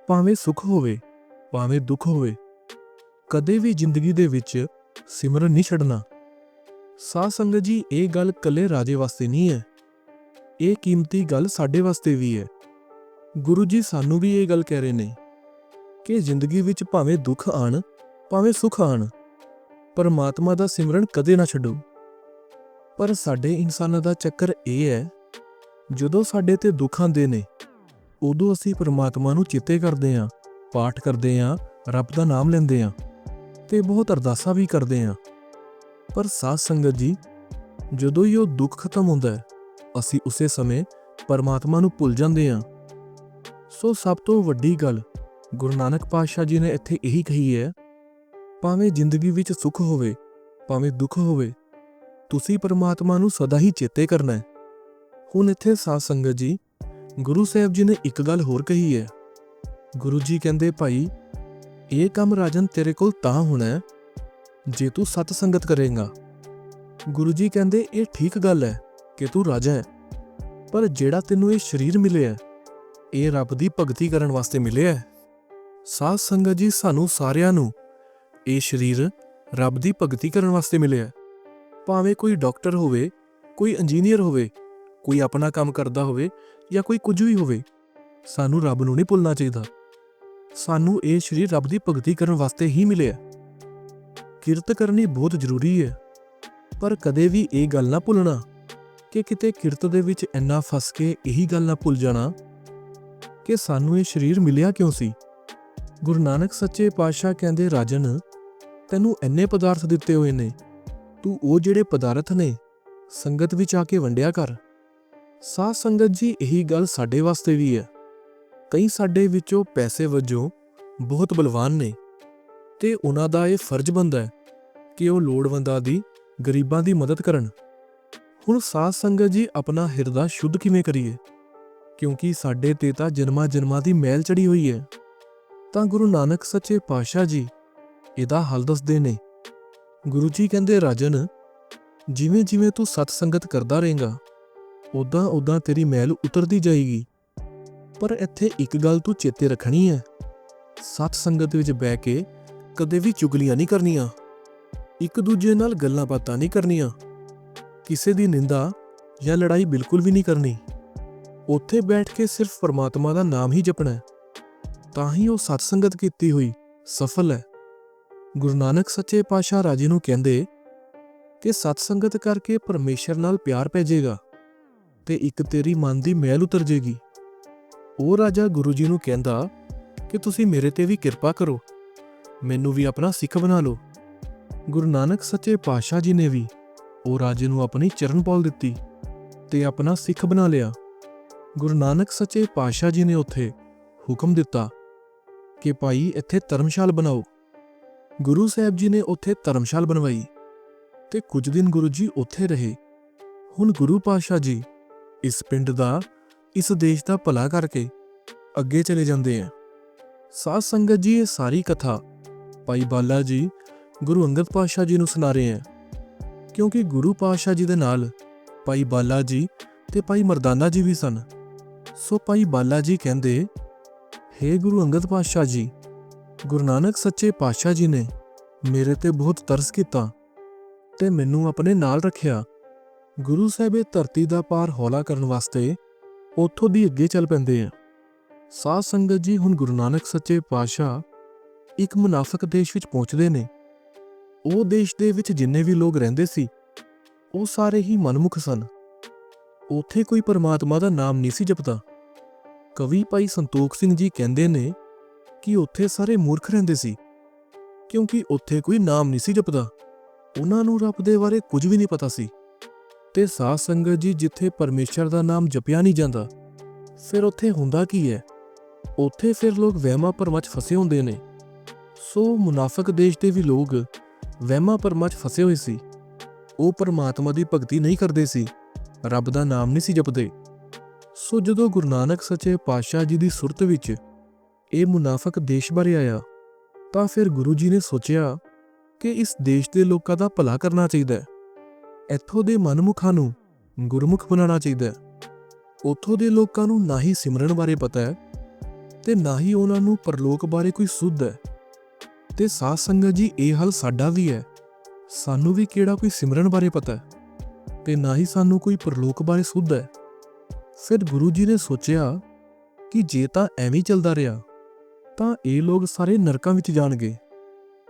ਭਾਵੇਂ ਸੁੱਖ ਹੋਵੇ, ਭਾਵੇਂ ਦੁੱਖ ਹੋਵੇ, ਕਦੇ ਵੀ ਜ਼ਿੰਦਗੀ ਦੇ ਵਿੱਚ ਸਿਮਰਨ ਨਹੀਂ ਛੱਡਣਾ। ਸਾਧ ਸੰਗਤ ਜੀ, ਇਹ ਗੱਲ ਕੱਲੇ ਰਾਜੇ ਵਾਸਤੇ ਨਹੀਂ ਹੈ। ਇਹ ਕੀਮਤੀ ਗੱਲ ਸਾਡੇ ਵਾਸਤੇ ਵੀ ਹੈ। ਗੁਰੂ ਜੀ, ਸਾਨੂੰ ਵੀ ਇਹ ਗੱਲ ਕਹਿ ਰਹੇ ਨੇ। ਕਿ ਜ਼ਿੰਦਗੀ ਵਿੱਚ ਭਾਵੇਂ ਦੁੱਖ ਆਣ, ਭਾਵੇਂ ਸੁੱਖ ਆਣ, ਪਰਮਾਤਮਾ ਦਾ ਸਿਮਰਨ ਕਦੇ ਨਾ ਛੱਡੋ। ਪਰ ਸਾਡੇ ਇਨਸਾਨਾਂ ਦਾ ਚੱਕਰ ਇਹ ਹੈ, ਜਦੋਂ ਸਾਡੇ ਤੇ ਦੁੱਖ ਆਉਂਦੇ ਨੇ, ਉਦੋਂ ਅਸੀਂ ਪਰਮਾਤਮਾ ਨੂੰ ਚਿੱਤੇ ਕਰਦੇ ਆਂ ਪਾਠ ਕਰਦੇ ਆਂ ਰੱਬ ਦਾ ਨਾਮ ਲੈਂਦੇ ਆਂ ਤੇ ਬਹੁਤ ਅਰਦਾਸਾਂ ਵੀ ਕਰਦੇ ਆਂ ਪਰ ਸਾਧ ਸੰਗਤ ਜੀ, ਜਦੋਂ ਹੀ ਉਹ ਦੁੱਖ ਖਤਮ ਹੁੰਦਾ ਹੈ, ਅਸੀਂ ਉਸੇ ਸਮੇਂ ਪਰਮਾਤਮਾ ਨੂੰ ਭੁੱਲ ਜਾਂਦੇ ਆਂ ਸੋ ਸਭ ਤੋਂ ਵੱਡੀ ਗੱਲ ਗੁਰੂ ਨਾਨਕ ਪਾਤਸ਼ਾਹ ਜੀ ਨੇ ਇੱਥੇ ਇਹੀ ਕਹੀ ਹੈ, ਭਾਵੇਂ ਜ਼ਿੰਦਗੀ ਵਿੱਚ ਸੁੱਖ ਹੋਵੇ, ਭਾਵੇਂ ਦੁੱਖ ਹੋਵੇ, ਤੁਸੀਂ ਪਰਮਾਤਮਾ ਨੂੰ ਸਦਾ ਹੀ ਚੇਤੇ ਕਰਨਾ ਹੈ। ਹੁਣ ਇੱਥੇ ਸਾਧ ਸੰਗਤ ਜੀ, ਗੁਰੂ ਸਾਹਿਬ ਜੀ ਨੇ ਇੱਕ ਗੱਲ ਹੋਰ ਕਹੀ ਹੈ। ਗੁਰੂ ਜੀ ਕਹਿੰਦੇ, ਭਾਈ, ਇਹ ਕੰਮ ਰਾਜਨ ਤੇਰੇ ਕੋਲ ਤਾਂ ਹੋਣਾ ਜੇ ਤੂੰ ਸਤ ਸੰਗਤ ਕਰੇਗਾ। ਗੁਰੂ ਜੀ ਕਹਿੰਦੇ, ਇਹ ਠੀਕ ਗੱਲ ਹੈ ਕਿ ਤੂੰ ਰਾਜਾ ਹੈ, ਪਰ ਜਿਹੜਾ ਤੈਨੂੰ ਇਹ ਸਰੀਰ ਮਿਲਿਆ, ਇਹ ਰੱਬ ਦੀ ਭਗਤੀ ਕਰਨ ਵਾਸਤੇ ਮਿਲਿਆ ਹੈ। ਸਾਧ ਸੰਗਤ ਜੀ ਸਾਨੂੰ ਸਾਰਿਆਂ ਨੂੰ ਇਹ ਸਰੀਰ ਰੱਬ ਦੀ ਭਗਤੀ ਕਰਨ ਵਾਸਤੇ ਮਿਲਿਆ ਹੈ। ਭਾਵੇਂ ਕੋਈ ਡਾਕਟਰ ਹੋਵੇ, ਕੋਈ ਇੰਜੀਨੀਅਰ ਹੋਵੇ, ਕੋਈ ਆਪਣਾ ਕੰਮ ਕਰਦਾ ਹੋਵੇ ਜਾਂ ਕੋਈ ਕੁਝ ਵੀ ਹੋਵੇ, ਸਾਨੂੰ ਰੱਬ ਨੂੰ ਨਹੀਂ ਭੁੱਲਣਾ ਚਾਹੀਦਾ। ਸਾਨੂੰ ਇਹ ਸਰੀਰ ਰੱਬ ਦੀ ਭਗਤੀ ਕਰਨ ਵਾਸਤੇ ਹੀ ਮਿਲਿਆ ਕਿਰਤ ਕਰਨੀ ਬਹੁਤ ਜ਼ਰੂਰੀ ਹੈ, ਪਰ ਕਦੇ ਵੀ ਇਹ ਗੱਲ ਨਾ ਭੁੱਲਣਾ ਕਿ ਕਿਤੇ ਕਿਰਤ ਦੇ ਵਿੱਚ ਇੰਨਾ ਫਸ ਕੇ ਇਹੀ ਗੱਲ ਨਾ ਭੁੱਲ ਜਾਣਾ ਕਿ ਸਾਨੂੰ ਇਹ ਸਰੀਰ ਮਿਲਿਆ ਕਿਉਂ ਸੀ? ਗੁਰੂ ਨਾਨਕ ਸੱਚੇ ਪਾਤਸ਼ਾਹ ਕਹਿੰਦੇ, ਰਾਜਨ, ਤੈਨੂੰ ਇੰਨੇ ਪਦਾਰਥ ਦਿੱਤੇ ਹੋਏ ਨੇ। ਤੂੰ ਉਹ ਜਿਹੜੇ ਪਦਾਰਥ ਨੇ, ਸੰਗਤ ਵਿੱਚ ਆ ਕੇ ਵੰਡਿਆ ਕਰ। ਸਾਧ ਸੰਗਤ ਜੀ, ਇਹੀ ਗੱਲ ਸਾਡੇ ਵਾਸਤੇ ਵੀ ਹੈ। ਕਈ ਸਾਡੇ ਵਿੱਚੋਂ ਪੈਸੇ ਵਜੋਂ ਬਹੁਤ ਬਲਵਾਨ ਨੇ। ਤੇ ਉਹਨਾਂ ਦਾ ਇਹ ਫਰਜ਼ ਬਣਦਾ ਹੈ ਕਿ ਉਹ ਲੋੜਵੰਦਾਂ ਦੀ, ਗਰੀਬਾਂ ਦੀ ਮਦਦ ਕਰਨ। ਹੁਣ ਸਾਧ ਸੰਗਤ ਜੀ, ਆਪਣਾ ਹਿਰਦਾ ਸ਼ੁੱਧ ਕਿਵੇਂ ਕਰੀਏ? ਕਿਉਂਕਿ ਸਾਡੇ ਤੇ ਤਾਂ ਜਨਮਾਂ ਜਨਮਾਂ ਦੀ ਮੈਲ ਚੜੀ ਹੋਈ ਹੈ। ਤਾਂ ਗੁਰੂ ਨਾਨਕ ਸੱਚੇ ਪਾਤਸ਼ਾਹ ਜੀ ਇਹਦਾ ਹੱਲ ਦੱਸਦੇ ਨੇ। ਗੁਰੂ ਜੀ ਕਹਿੰਦੇ, ਰਾਜਨ ਜਿਵੇਂ ਜਿਵੇਂ ਤੂੰ ਸਤ ਸੰਗਤ ਕਰਦਾ ਰਹੇਗਾ ਉਦਾਂ ਉਦਾਂ ਤੇਰੀ ਮੈਲ ਉਤਰਦੀ ਜਾਏਗੀ। ਪਰ ਇੱਥੇ ਇੱਕ ਗੱਲ ਤੂੰ ਚੇਤੇ ਰੱਖਣੀ ਹੈ ਸਤ ਸੰਗਤ ਵਿੱਚ ਬਹਿ ਕੇ ਕਦੇ ਵੀ ਚੁਗਲੀਆਂ ਨਹੀਂ ਕਰਨੀਆਂ। ਇੱਕ ਦੂਜੇ ਨਾਲ ਗੱਲਾਂ ਬਾਤਾਂ ਨਹੀਂ ਕਰਨੀਆਂ। ਕਿਸੇ ਦੀ ਨਿੰਦਾ ਜਾਂ ਲੜਾਈ ਬਿਲਕੁਲ ਵੀ ਨਹੀਂ ਕਰਨੀ। ਉੱਥੇ ਬੈਠ ਕੇ ਸਿਰਫ ਪਰਮਾਤਮਾ ਦਾ ਨਾਮ ਹੀ ਜਪਣਾ ਹੈ ਤਾਂ ਹੀ ਉਹ ਸਤਸੰਗਤ ਕੀਤੀ ਹੋਈ, ਸਫਲ ਹੈ। ਗੁਰੂ ਨਾਨਕ ਸੱਚੇ ਪਾਤਸ਼ਾਹ ਰਾਜੇ ਨੂੰ ਕਹਿੰਦੇ ਕਿ ਸਤਸੰਗਤ ਕਰਕੇ ਪਰਮੇਸ਼ਰ ਨਾਲ ਪਿਆਰ ਪੈ ਜਾਏਗਾ ਤੇ ਇੱਕ ਤੇਰੀ ਮਨ ਦੀ ਮਹਿਲ ਉਤਰ ਜਾਏਗੀ ਉਹ ਰਾਜਾ ਗੁਰੂ ਜੀ ਨੂੰ ਕਹਿੰਦਾ ਕਿ ਤੁਸੀਂ ਮੇਰੇ ਤੇ ਵੀ ਕਿਰਪਾ ਕਰੋ, ਮੈਨੂੰ ਵੀ ਆਪਣਾ ਸਿੱਖ ਬਣਾ ਲਓ। ਗੁਰੂ ਨਾਨਕ ਸੱਚੇ ਪਾਤਸ਼ਾਹ ਜੀ ਨੇ ਵੀ ਉਹ ਰਾਜੇ ਨੂੰ ਆਪਣੀ ਚਰਨ ਪੌਲ ਦਿੱਤੀ ਤੇ ਆਪਣਾ ਸਿੱਖ ਬਣਾ ਲਿਆ। ਗੁਰੂ ਨਾਨਕ ਸੱਚੇ ਪਾਤਸ਼ਾਹ ਜੀ ਨੇ ਉੱਥੇ ਹੁਕਮ ਦਿੱਤਾ ਕਿ ਭਾਈ ਇੱਥੇ ਧਰਮਸ਼ਾਲ ਬਣਾਓ। ਗੁਰੂ ਸਾਹਿਬ ਜੀ ਨੇ ਉੱਥੇ ਧਰਮਸ਼ਾਲ ਬਣਵਾਈ ਤੇ ਕੁਝ ਦਿਨ ਗੁਰੂ ਜੀ ਉੱਥੇ ਰਹੇ। ਹੁਣ ਗੁਰੂ ਪਾਤਸ਼ਾਹ ਜੀ ਇਸ ਪਿੰਡ ਦਾ, ਇਸ ਦੇਸ਼ ਦਾ ਭਲਾ ਕਰਕੇ ਅੱਗੇ ਚਲੇ ਜਾਂਦੇ ਆ। ਸਾਧ ਸੰਗਤ ਜੀ, ਇਹ ਸਾਰੀ ਕਥਾ ਭਾਈ ਬਾਲਾ ਜੀ ਗੁਰੂ ਅੰਗਦ ਪਾਤਸ਼ਾਹ ਜੀ ਨੂੰ ਸੁਣਾ ਰਹੇ ਆ। ਕਿਉਂਕਿ ਗੁਰੂ ਪਾਤਸ਼ਾਹ ਜੀ ਦੇ ਨਾਲ ਭਾਈ ਬਾਲਾ ਜੀ ਤੇ ਭਾਈ ਮਰਦਾਨਾ ਜੀ ਵੀ ਸਨ। ਸੋ ਭਾਈ ਬਾਲਾ ਜੀ ਕਹਿੰਦੇ ਹੇ ਗੁਰੂ ਅੰਗਦ ਪਾਤਸ਼ਾਹ ਜੀ, ਗੁਰੂ ਨਾਨਕ ਸੱਚੇ ਪਾਤਸ਼ਾਹ ਜੀ ਨੇ ਮੇਰੇ ਤੇ ਬਹੁਤ ਤਰਸ ਕੀਤਾ ਤੇ ਮੈਨੂੰ ਆਪਣੇ ਨਾਲ ਰੱਖਿਆ। ਗੁਰੂ ਸਾਹਿਬ ਇਹ ਧਰਤੀ ਦਾ ਪਾਰ ਹੌਲਾ ਕਰਨ ਵਾਸਤੇ ਉੱਥੋਂ ਦੀ ਅੱਗੇ ਚੱਲ ਪੈਂਦੇ ਆ। ਸਾਧ ਸੰਗਤ ਜੀ ਹੁਣ ਗੁਰੂ ਨਾਨਕ ਸੱਚੇ ਪਾਤਸ਼ਾਹ ਇੱਕ ਮੁਨਾਫਕ ਦੇਸ਼ ਵਿੱਚ ਪਹੁੰਚਦੇ ਨੇ। ਉਹ ਦੇਸ਼ ਦੇ ਵਿੱਚ ਜਿੰਨੇ ਵੀ ਲੋਕ ਰਹਿੰਦੇ ਸੀ, ਉਹ ਸਾਰੇ ਹੀ ਮਨਮੁਖ ਸਨ। ਉੱਥੇ ਕੋਈ ਪਰਮਾਤਮਾ ਦਾ ਨਾਮ ਨਹੀਂ ਸੀ ਜਪਦਾ। ਕਵੀ ਭਾਈ ਸੰਤੋਖ ਸਿੰਘ ਜੀ ਕਹਿੰਦੇ ਨੇ ਕਿ ਉੱਥੇ ਸਾਰੇ ਮੂਰਖ ਰਹਿੰਦੇ ਸੀ, ਕਿਉਂਕਿ ਉੱਥੇ ਕੋਈ ਨਾਮ ਨਹੀਂ ਸੀ ਜਪਦਾ। ਉਹਨਾਂ ਨੂੰ ਰੱਬ ਦੇ ਬਾਰੇ ਕੁਝ ਵੀ ਨਹੀਂ ਪਤਾ ਸੀ। ਤੇ ਸਾਧ ਸੰਗਤ ਜੀ ਜਿੱਥੇ ਪਰਮੇਸ਼ਰ ਦਾ ਨਾਮ ਜਪਿਆ ਨਹੀਂ ਜਾਂਦਾ, ਫਿਰ ਉੱਥੇ ਹੁੰਦਾ ਕੀ ਹੈ? ਉੱਥੇ ਫਿਰ ਲੋਕ ਵਹਿਮਾਂ ਭਰਮਾਂ 'ਚ ਫਸੇ ਹੁੰਦੇ ਨੇ। ਸੋ ਮੁਨਾਫਕ ਦੇਸ਼ ਦੇ ਵੀ ਲੋਕ ਵਹਿਮਾਂ ਭਰਮਾਂ 'ਚ ਫਸੇ ਹੋਏ ਸੀ। ਉਹ ਪਰਮਾਤਮਾ ਦੀ ਭਗਤੀ ਨਹੀਂ ਕਰਦੇ ਸੀ। ਰੱਬ ਦਾ ਨਾਮ ਨਹੀਂ ਸੀ ਜਪਦੇ। ਸੋ ਜਦੋਂ ਗੁਰੂ ਨਾਨਕ ਸੱਚੇ ਪਾਤਸ਼ਾਹ ਜੀ ਦੀ ਸੁਰਤ ਵਿੱਚ ਇਹ ਮੁਨਾਫਕ ਦੇਸ਼ ਬਾਰੇ ਆਇਆ, ਤਾਂ ਫਿਰ ਗੁਰੂ ਜੀ ਨੇ ਸੋਚਿਆ ਕਿ ਇਸ ਦੇਸ਼ ਦੇ ਲੋਕਾਂ ਦਾ ਭਲਾ ਕਰਨਾ ਚਾਹੀਦਾ ਹੈ। ਇੱਥੋਂ ਦੇ ਮਨਮੁਖਾਂ ਨੂੰ ਗੁਰਮੁਖ ਬਣਾਉਣਾ ਚਾਹੀਦਾ ਹੈ। ਉੱਥੋਂ ਦੇ ਲੋਕਾਂ ਨੂੰ ਨਾ ਹੀ ਸਿਮਰਨ ਬਾਰੇ ਪਤਾ ਹੈ ਤੇ ਨਾ ਹੀ ਉਹਨਾਂ ਨੂੰ ਪਰਲੋਕ ਬਾਰੇ ਕੋਈ ਸੁੱਧ ਹੈ। ਤੇ ਸਾਧ ਸੰਗਤ ਜੀ, ਇਹ ਹਾਲ ਸਾਡਾ ਵੀ ਹੈ। ਸਾਨੂੰ ਵੀ ਕਿਹੜਾ ਕੋਈ ਸਿਮਰਨ ਬਾਰੇ ਪਤਾ ਹੈ ਤੇ ਨਾ ਹੀ ਸਾਨੂੰ ਕੋਈ ਪਰਲੋਕ ਬਾਰੇ ਸੁੱਧ ਹੈ। ਫਿਰ ਗੁਰੂ ਜੀ ਨੇ ਸੋਚਿਆ ਕਿ ਜੇ ਤਾਂ ਐਵੇਂ ਚੱਲਦਾ ਰਿਹਾ, ਤਾਂ ਇਹ ਲੋਕ ਸਾਰੇ ਨਰਕਾਂ ਵਿੱਚ ਜਾਣਗੇ।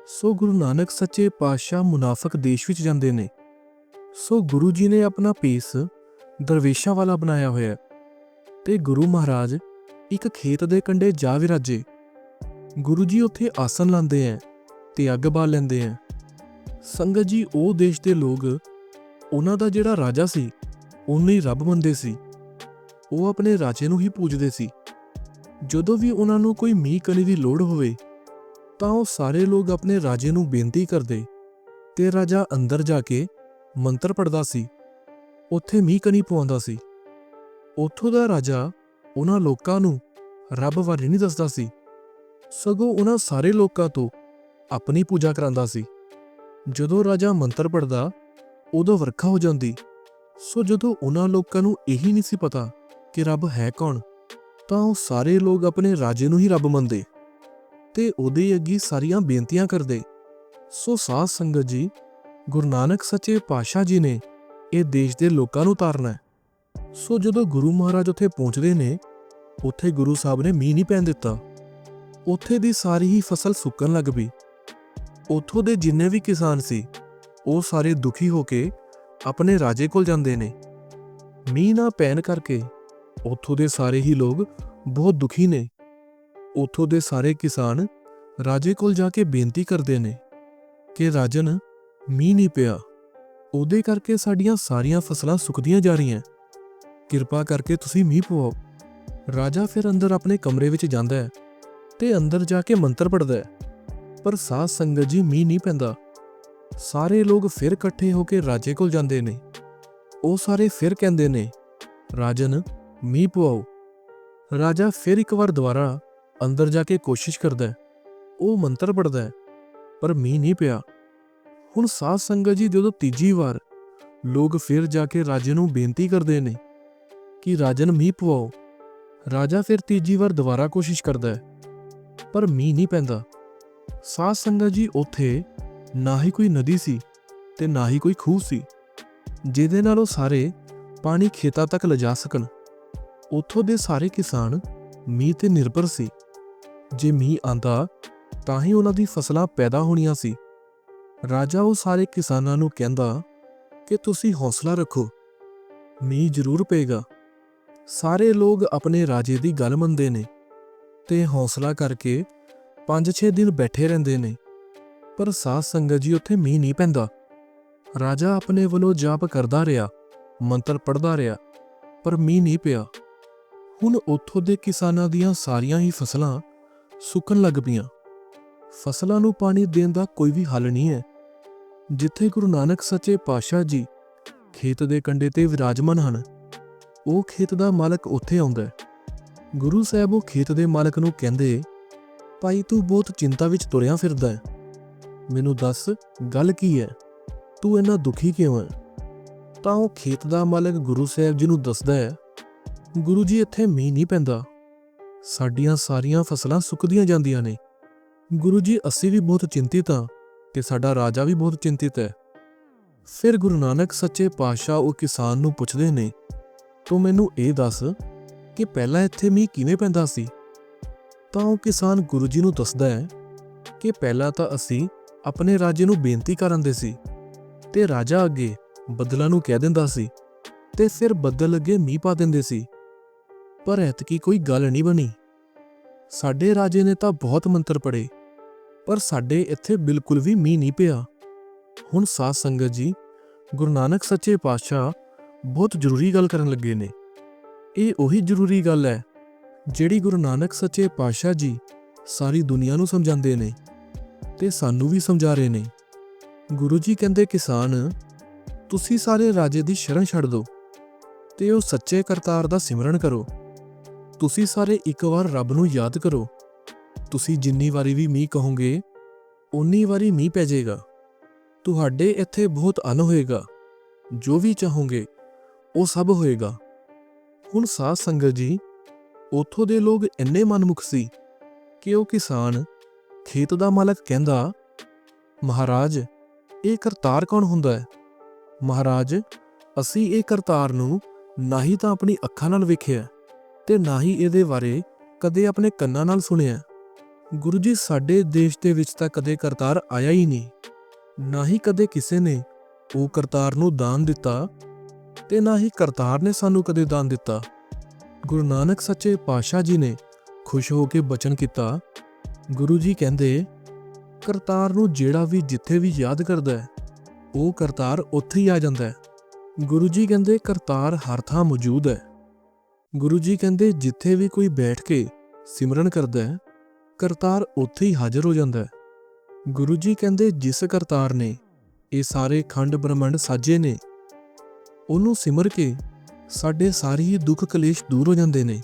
ਸੋ ਗੁਰੂ ਨਾਨਕ ਸੱਚੇ ਪਾਤਸ਼ਾਹ ਮੁਨਾਫਕ ਦੇਸ਼ ਵਿੱਚ ਜਾਂਦੇ ਨੇ। ਸੋ ਗੁਰੂ ਜੀ ਨੇ ਆਪਣਾ ਪੇਸ ਦਰਵੇਸ਼ਾਂ ਵਾਲਾ ਬਣਾਇਆ ਹੋਇਆ ਤੇ ਗੁਰੂ ਮਹਾਰਾਜ ਇੱਕ ਖੇਤ ਦੇ ਕੰਢੇ ਜਾ ਵਿਰਾਜੇ। ਗੁਰੂ ਜੀ ਉੱਥੇ ਆਸਨ ਲਾਉਂਦੇ ਐ ਤੇ ਅੱਗ ਬਾਲ ਲੈਂਦੇ ਐ। ਸੰਗਤ ਜੀ, ਉਹ ਦੇਸ਼ ਦੇ ਲੋਕ, ਉਹਨਾਂ ਦਾ ਜਿਹੜਾ ਰਾਜਾ ਸੀ, ਉਹਨੂੰ ਹੀ ਰੱਬ ਮੰਨਦੇ ਸੀ। ਉਹ ਆਪਣੇ ਰਾਜੇ ਨੂੰ ਹੀ ਪੂਜਦੇ ਸੀ। ਜਦੋਂ ਵੀ ਉਹਨਾਂ ਨੂੰ ਕੋਈ ਮੀਂਹ ਕਣੀ ਦੀ ਲੋੜ ਹੋਵੇ, ਤਾਂ ਉਹ ਸਾਰੇ ਲੋਕ ਆਪਣੇ ਰਾਜੇ ਨੂੰ ਬੇਨਤੀ ਕਰਦੇ ਤੇ ਰਾਜਾ ਅੰਦਰ ਜਾ ਕੇ ਮੰਤਰ ਪੜਦਾ ਸੀ। ਉੱਥੇ ਮੀਂਹ ਕਣੀ ਪਵਾਉਂਦਾ ਸੀ। ਉੱਥੋਂ ਦਾ ਰਾਜਾ ਉਹਨਾਂ ਲੋਕਾਂ ਨੂੰ ਰੱਬ ਬਾਰੇ ਨਹੀਂ ਦੱਸਦਾ ਸੀ। ਸਗੋਂ ਉਹਨਾਂ ਸਾਰੇ ਲੋਕਾਂ ਤੋਂ ਆਪਣੀ ਪੂਜਾ ਕਰਾਂਦਾ ਸੀ। ਜਦੋਂ ਰਾਜਾ ਮੰਤਰ ਪੜਦਾ ਉਦੋਂ ਵਰਖਾ ਹੋ ਜਾਂਦੀ। ਸੋ ਜਦੋਂ ਉਹਨਾਂ ਲੋਕਾਂ ਨੂੰ ਇਹੀ ਨਹੀਂ ਸੀ ਪਤਾ ਕਿ ਰੱਬ ਹੈ ਕੌਣ? ਤਾਂ ਉਹ ਸਾਰੇ ਲੋਕ ਆਪਣੇ ਰਾਜੇ ਨੂੰ ਹੀ ਰੱਬ ਮੰਨਦੇ ਤੇ ਉਹਦੇ ਅੱਗੇ ਸਾਰੀਆਂ ਬੇਨਤੀਆਂ ਕਰਦੇ। ਸੋ ਸਾਧ ਸੰਗਤ ਜੀ, ਗੁਰੂ ਨਾਨਕ ਸੱਚੇ ਪਾਤਸ਼ਾਹ ਜੀ ਨੇ ਇਹ ਦੇਸ਼ ਦੇ ਲੋਕਾਂ ਨੂੰ ਤਾਰਨਾ ਸੋ ਜਦੋਂ ਗੁਰੂ ਮਹਾਰਾਜ ਉੱਥੇ ਪਹੁੰਚਦੇ ਨੇ, ਉੱਥੇ ਗੁਰੂ ਸਾਹਿਬ ਨੇ ਮੀਂਹ ਨਹੀਂ ਪੈਣ ਦਿੱਤਾ। ਉੱਥੇ ਦੀ ਸਾਰੀ ਹੀ ਫਸਲ ਸੁੱਕਣ ਲੱਗ ਪਈ। ਉੱਥੋਂ ਦੇ ਜਿੰਨੇ ਵੀ ਕਿਸਾਨ ਸੀ, ਉਹ ਸਾਰੇ ਦੁਖੀ ਹੋ ਕੇ ਆਪਣੇ ਰਾਜੇ ਕੋਲ ਜਾਂਦੇ ਨੇ। ਮੀਂਹ ਨਾ ਪੈਣ ਕਰਕੇ ਉੱਥੋਂ ਦੇ ਸਾਰੇ ਹੀ ਲੋਕ ਬਹੁਤ ਦੁਖੀ ਨੇ। ਉੱਥੋਂ ਦੇ ਸਾਰੇ ਕਿਸਾਨ ਰਾਜੇ ਕੋਲ ਜਾ ਕੇ ਬੇਨਤੀ ਕਰਦੇ ਨੇ ਕਿ ਰਾਜਨ, ਮੀਂਹ ਨਹੀਂ ਪਿਆ। ਉਹਦੇ ਕਰਕੇ ਸਾਡੀਆਂ ਸਾਰੀਆਂ ਫਸਲਾਂ ਸੁੱਕਦੀਆਂ ਜਾ ਰਹੀਆਂ। ਕਿਰਪਾ ਕਰਕੇ ਤੁਸੀਂ ਮੀਂਹ ਪਵਾਓ। ਰਾਜਾ ਫਿਰ ਅੰਦਰ ਆਪਣੇ ਕਮਰੇ ਵਿੱਚ ਜਾਂਦਾ ਹੈ ਤੇ ਅੰਦਰ ਜਾ ਕੇ ਮੰਤਰ ਪੜਦਾ ਹੈ। ਪਰ ਸਾਧ ਸੰਗਤ ਜੀ, ਮੀਂਹ ਨਹੀਂ ਪੈਂਦਾ। ਸਾਰੇ ਲੋਕ ਫਿਰ ਇਕੱਠੇ ਹੋ ਕੇ ਰਾਜੇ ਕੋਲ ਜਾਂਦੇ ਨੇ। ਉਹ ਸਾਰੇ ਫਿਰ ਕਹਿੰਦੇ ਨੇ, ਰਾਜਨ ਮੀਂਹ ਪਵਾਓ। ਰਾਜਾ ਫਿਰ ਇੱਕ ਵਾਰ ਦੁਬਾਰਾ ਅੰਦਰ ਜਾ ਕੇ ਕੋਸ਼ਿਸ਼ ਕਰਦਾ ਹੈ। ਉਹ ਮੰਤਰ ਪੜਦਾ ਹੈ, ਪਰ ਮੀਂਹ ਨਹੀਂ ਪਿਆ। ਹੁਣ ਸਾਧ ਸੰਗਤ ਜੀ ਜਦੋਂ ਤੀਜੀ ਵਾਰ ਲੋਕ ਫਿਰ ਜਾ ਕੇ ਰਾਜੇ ਨੂੰ ਬੇਨਤੀ ਕਰਦੇ ਨੇ ਕਿ ਰਾਜਨ ਮੀਂਹ ਪਵਾਓ। ਰਾਜਾ ਫਿਰ ਤੀਜੀ ਵਾਰ ਦੁਬਾਰਾ ਕੋਸ਼ਿਸ਼ ਕਰਦਾ ਹੈ, ਪਰ ਮੀਂਹ ਨਹੀਂ ਪੈਂਦਾ। ਸਾਧ ਸੰਗਤ ਜੀ ਉੱਥੇ ਨਾ ਹੀ ਕੋਈ ਨਦੀ ਸੀ ਤੇ ਨਾ ਹੀ ਕੋਈ ਖੂਹ ਸੀ, ਜਿਹਦੇ ਨਾਲ ਉਹ ਸਾਰੇ ਪਾਣੀ ਖੇਤਾਂ ਤੱਕ ਲਿਜਾ ਸਕਣ। ਉੱਥੋਂ ਦੇ ਸਾਰੇ ਕਿਸਾਨ ਮੀਂਹ ਤੇ ਨਿਰਭਰ ਸੀ। ਜੇ ਮੀਂਹ ਆਂਦਾ, ਤਾਂ ਹੀ ਉਹਨਾਂ ਦੀ ਫਸਲਾਂ ਪੈਦਾ ਹੋਣੀਆਂ ਸੀ। ਰਾਜਾ ਉਹ ਸਾਰੇ ਕਿਸਾਨਾਂ ਨੂੰ ਕਹਿੰਦਾ ਕਿ ਤੁਸੀਂ ਹੌਸਲਾ ਰੱਖੋ, ਮੀਂਹ ਜ਼ਰੂਰ ਪਏਗਾ। ਸਾਰੇ ਲੋਕ ਆਪਣੇ ਰਾਜੇ ਦੀ ਗੱਲ ਮੰਨਦੇ ਨੇ ਤੇ ਹੌਸਲਾ ਕਰਕੇ 5-6 ਦਿਨ ਬੈਠੇ ਰਹਿੰਦੇ ਨੇ, ਪਰ ਸਾਧ ਸੰਗਤ ਜੀ ਉੱਥੇ ਮੀਂਹ ਨਹੀਂ ਪੈਂਦਾ। ਰਾਜਾ ਆਪਣੇ ਵੱਲੋਂ ਜਾਪ ਕਰਦਾ ਰਿਹਾ, ਮੰਤਰ ਪੜਦਾ ਰਿਹਾ, ਪਰ ਮੀਂਹ ਨਹੀਂ ਪਿਆ। ਹੁਣ ਉੱਥੋਂ ਦੇ ਕਿਸਾਨਾਂ ਦੀਆਂ ਸਾਰੀਆਂ ਹੀ ਫਸਲਾਂ ਸੁੱਕਣ ਲੱਗ ਪਈਆਂ। ਫਸਲਾਂ ਨੂੰ ਪਾਣੀ ਦੇਣ ਦਾ ਕੋਈ ਵੀ ਹੱਲ ਨਹੀਂ ਹੈ। ਜਿੱਥੇ ਗੁਰੂ ਨਾਨਕ ਸੱਚੇ ਪਾਤਸ਼ਾਹ ਜੀ ਖੇਤ ਦੇ ਕੰਢੇ ਤੇ ਵਿਰਾਜਮਾਨ ਹਨ, ਉਹ ਖੇਤ ਦਾ ਮਾਲਕ ਉੱਥੇ ਆਉਂਦਾ ਹੈ। ਗੁਰੂ ਸਾਹਿਬ ਉਹ ਖੇਤ ਦੇ ਮਾਲਕ ਨੂੰ ਕਹਿੰਦੇ, ਭਾਈ ਤੂੰ ਬਹੁਤ ਚਿੰਤਾ ਵਿੱਚ ਤੁਰਿਆ ਫਿਰਦਾ ਹੈ। ਮੈਨੂੰ ਦੱਸ, ਗੱਲ ਕੀ ਹੈ? ਤੂੰ ਇੰਨਾ ਦੁਖੀ ਕਿਉਂ ਹੈ? ਤਾਂ ਉਹ ਖੇਤ ਦਾ ਮਾਲਕ ਗੁਰੂ ਸਾਹਿਬ ਜੀ ਨੂੰ ਦੱਸਦਾ ਹੈ ਗੁਰੂ ਜੀ, ਇੱਥੇ ਮੀਂਹ ਨਹੀਂ ਪੈਂਦਾ। ਸਾਡੀਆਂ ਸਾਰੀਆਂ ਫਸਲਾਂ ਸੁੱਕਦੀਆਂ ਜਾਂਦੀਆਂ ਨੇ। ਗੁਰੂ ਜੀ, ਅਸੀਂ ਵੀ ਬਹੁਤ ਚਿੰਤਿਤ ਹਾਂ ਤੇ ਸਾਡਾ ਰਾਜਾ ਵੀ ਬਹੁਤ ਚਿੰਤਿਤ ਹੈ। ਫਿਰ ਗੁਰੂ ਨਾਨਕ ਸੱਚੇ ਪਾਤਸ਼ਾਹ ਉਹ ਕਿਸਾਨ ਨੂੰ ਪੁੱਛਦੇ ਨੇ, ਤੂੰ ਮੈਨੂੰ ਇਹ ਦੱਸ ਕਿ ਪਹਿਲਾਂ ਇੱਥੇ ਮੀਂਹ ਕਿਵੇਂ ਪੈਂਦਾ ਸੀ? ਤਾਂ ਉਹ ਕਿਸਾਨ ਗੁਰੂ ਜੀ ਨੂੰ ਦੱਸਦਾ ਹੈ ਕਿ ਪਹਿਲਾਂ ਤਾਂ ਅਸੀਂ ਆਪਣੇ ਰਾਜੇ ਨੂੰ ਬੇਨਤੀ ਕਰਨ ਸੀ ਤੇ ਰਾਜਾ ਅੱਗੇ ਬੱਦਲਾਂ ਨੂੰ ਕਹਿ ਦਿੰਦਾ ਸੀ ਤੇ ਫਿਰ ਬੱਦਲ ਅੱਗੇ ਮੀਂਹ ਪਾ ਦਿੰਦੇ ਸੀ। ਪਰ ਐਤਕੀ ਕੋਈ ਗੱਲ ਨਹੀਂ ਬਣੀ। ਸਾਡੇ ਰਾਜੇ ਨੇ ਤਾਂ ਬਹੁਤ ਮੰਤਰ ਪੜੇ ਪਰ ਸਾਡੇ ਇੱਥੇ ਬਿਲਕੁਲ ਵੀ ਮੀਂਹ ਨਹੀਂ ਪਿਆ। ਹੁਣ ਸਾਧ ਸੰਗਤ ਜੀ, ਗੁਰੂ ਨਾਨਕ ਸੱਚੇ ਪਾਤਸ਼ਾਹ ਬਹੁਤ ਜ਼ਰੂਰੀ ਗੱਲ ਕਰਨ ਲੱਗੇ ਨੇ। ਇਹ ਉਹੀ ਜ਼ਰੂਰੀ ਗੱਲ ਹੈ, ਜਿਹੜੀ ਗੁਰੂ ਨਾਨਕ ਸੱਚੇ ਪਾਤਸ਼ਾਹ ਜੀ ਸਾਰੀ ਦੁਨੀਆ ਨੂੰ ਸਮਝਾਉਂਦੇ ਨੇ ਤੇ ਸਾਨੂੰ ਵੀ ਸਮਝਾ ਰਹੇ ਨੇ। ਗੁਰੂ ਜੀ ਕਹਿੰਦੇ, ਕਿਸਾਨ, ਤੁਸੀਂ ਸਾਰੇ ਰਾਜੇ ਦੀ ਸ਼ਰਨ ਛੱਡ ਦਿਓ ਤੇ ਉਹ ਸੱਚੇ ਕਰਤਾਰ ਦਾ ਸਿਮਰਨ ਕਰੋ। ਤੁਸੀਂ ਸਾਰੇ ਇੱਕ ਵਾਰ ਰੱਬ ਨੂੰ ਯਾਦ ਕਰੋ। ਤੁਸੀਂ ਜਿੰਨੀ ਵਾਰੀ ਵੀ ਮੀਂਹ ਕਹੋਗੇ ਉਨੀ ਵਾਰੀ ਮੀਂਹ ਪੈ ਜਾਏਗਾ। ਤੁਹਾਡੇ ਇੱਥੇ ਬਹੁਤ ਅੰਨ ਹੋਏਗਾ। ਜੋ ਵੀ ਚਾਹੋਗੇ, ਉਹ ਸਭ ਹੋਏਗਾ। ਹੁਣ ਸਾਧ ਸੰਗਤ ਜੀ, ਉਥੋਂ ਦੇ ਲੋਕ ਇੰਨੇ ਮਨਮੁਖ ਸੀ ਕਿ ਉਹ ਕਿਸਾਨ ਖੇਤ ਦਾ ਮਾਲਕ ਕਹਿੰਦਾ, ਮਹਾਰਾਜ, ਇਹ ਕਰਤਾਰ ਕੌਣ ਹੁੰਦਾ ਹੈ? ਮਹਾਰਾਜ, ਅਸੀਂ ਇਹ ਕਰਤਾਰ ਨੂੰ ਨਾ ਹੀ ਤਾਂ ਆਪਣੀ ਅੱਖਾਂ ਨਾਲ ਵੇਖਿਆ। ਤੇ ਨਾ ਹੀ ਇਹਦੇ ਬਾਰੇ ਕਦੇ ਆਪਣੇ ਕੰਨਾਂ ਨਾਲ ਸੁਣਿਆ। ਗੁਰੂ ਜੀ, ਸਾਡੇ ਦੇਸ਼ ਦੇ ਵਿੱਚ ਤਾਂ ਕਦੇ ਕਰਤਾਰ ਆਇਆ ਹੀ ਨਹੀਂ। ਨਾ ਹੀ ਕਦੇ ਕਿਸੇ ਨੇ ਉਹ ਕਰਤਾਰ ਨੂੰ ਦਾਨ ਦਿੱਤਾ ਤੇ ਨਾ ਹੀ ਕਰਤਾਰ ਨੇ ਸਾਨੂੰ ਕਦੇ ਦਾਨ ਦਿੱਤਾ। ਗੁਰੂ ਨਾਨਕ ਸੱਚੇ ਪਾਤਸ਼ਾਹ ਜੀ ਨੇ ਖੁਸ਼ ਹੋ ਕੇ ਬਚਨ ਕੀਤਾ। ਗੁਰੂ ਜੀ ਕਹਿੰਦੇ, ਕਰਤਾਰ ਨੂੰ ਜਿਹੜਾ ਵੀ ਜਿੱਥੇ ਵੀ ਯਾਦ ਕਰਦਾ ਹੈ, ਉਹ ਕਰਤਾਰ ਉੱਥੇ ਹੀ ਆ ਜਾਂਦਾ ਹੈ। ਗੁਰੂ ਜੀ ਕਹਿੰਦੇ, ਕਰਤਾਰ ਹਰ ਥਾਂ ਮੌਜੂਦ ਹੈ। ਗੁਰੂ ਜੀ ਕਹਿੰਦੇ, ਜਿੱਥੇ ਵੀ ਕੋਈ ਬੈਠ ਕੇ ਸਿਮਰਨ ਕਰਦਾ ਹੈ, ਕਰਤਾਰ ਉੱਥੇ ਹੀ ਹਾਜ਼ਰ ਹੋ ਜਾਂਦਾ ਹੈ। ਗੁਰੂ ਜੀ ਕਹਿੰਦੇ, ਜਿਸ ਕਰਤਾਰ ਨੇ ਇਹ ਸਾਰੇ ਖੰਡ ਬ੍ਰਹਮੰਡ ਸਾਜੇ ਨੇ, ਉਹਨੂੰ ਸਿਮਰ ਕੇ ਸਾਡੇ ਸਾਰੇ ਹੀ ਦੁੱਖ ਕਲੇਸ਼ ਦੂਰ ਹੋ ਜਾਂਦੇ ਨੇ।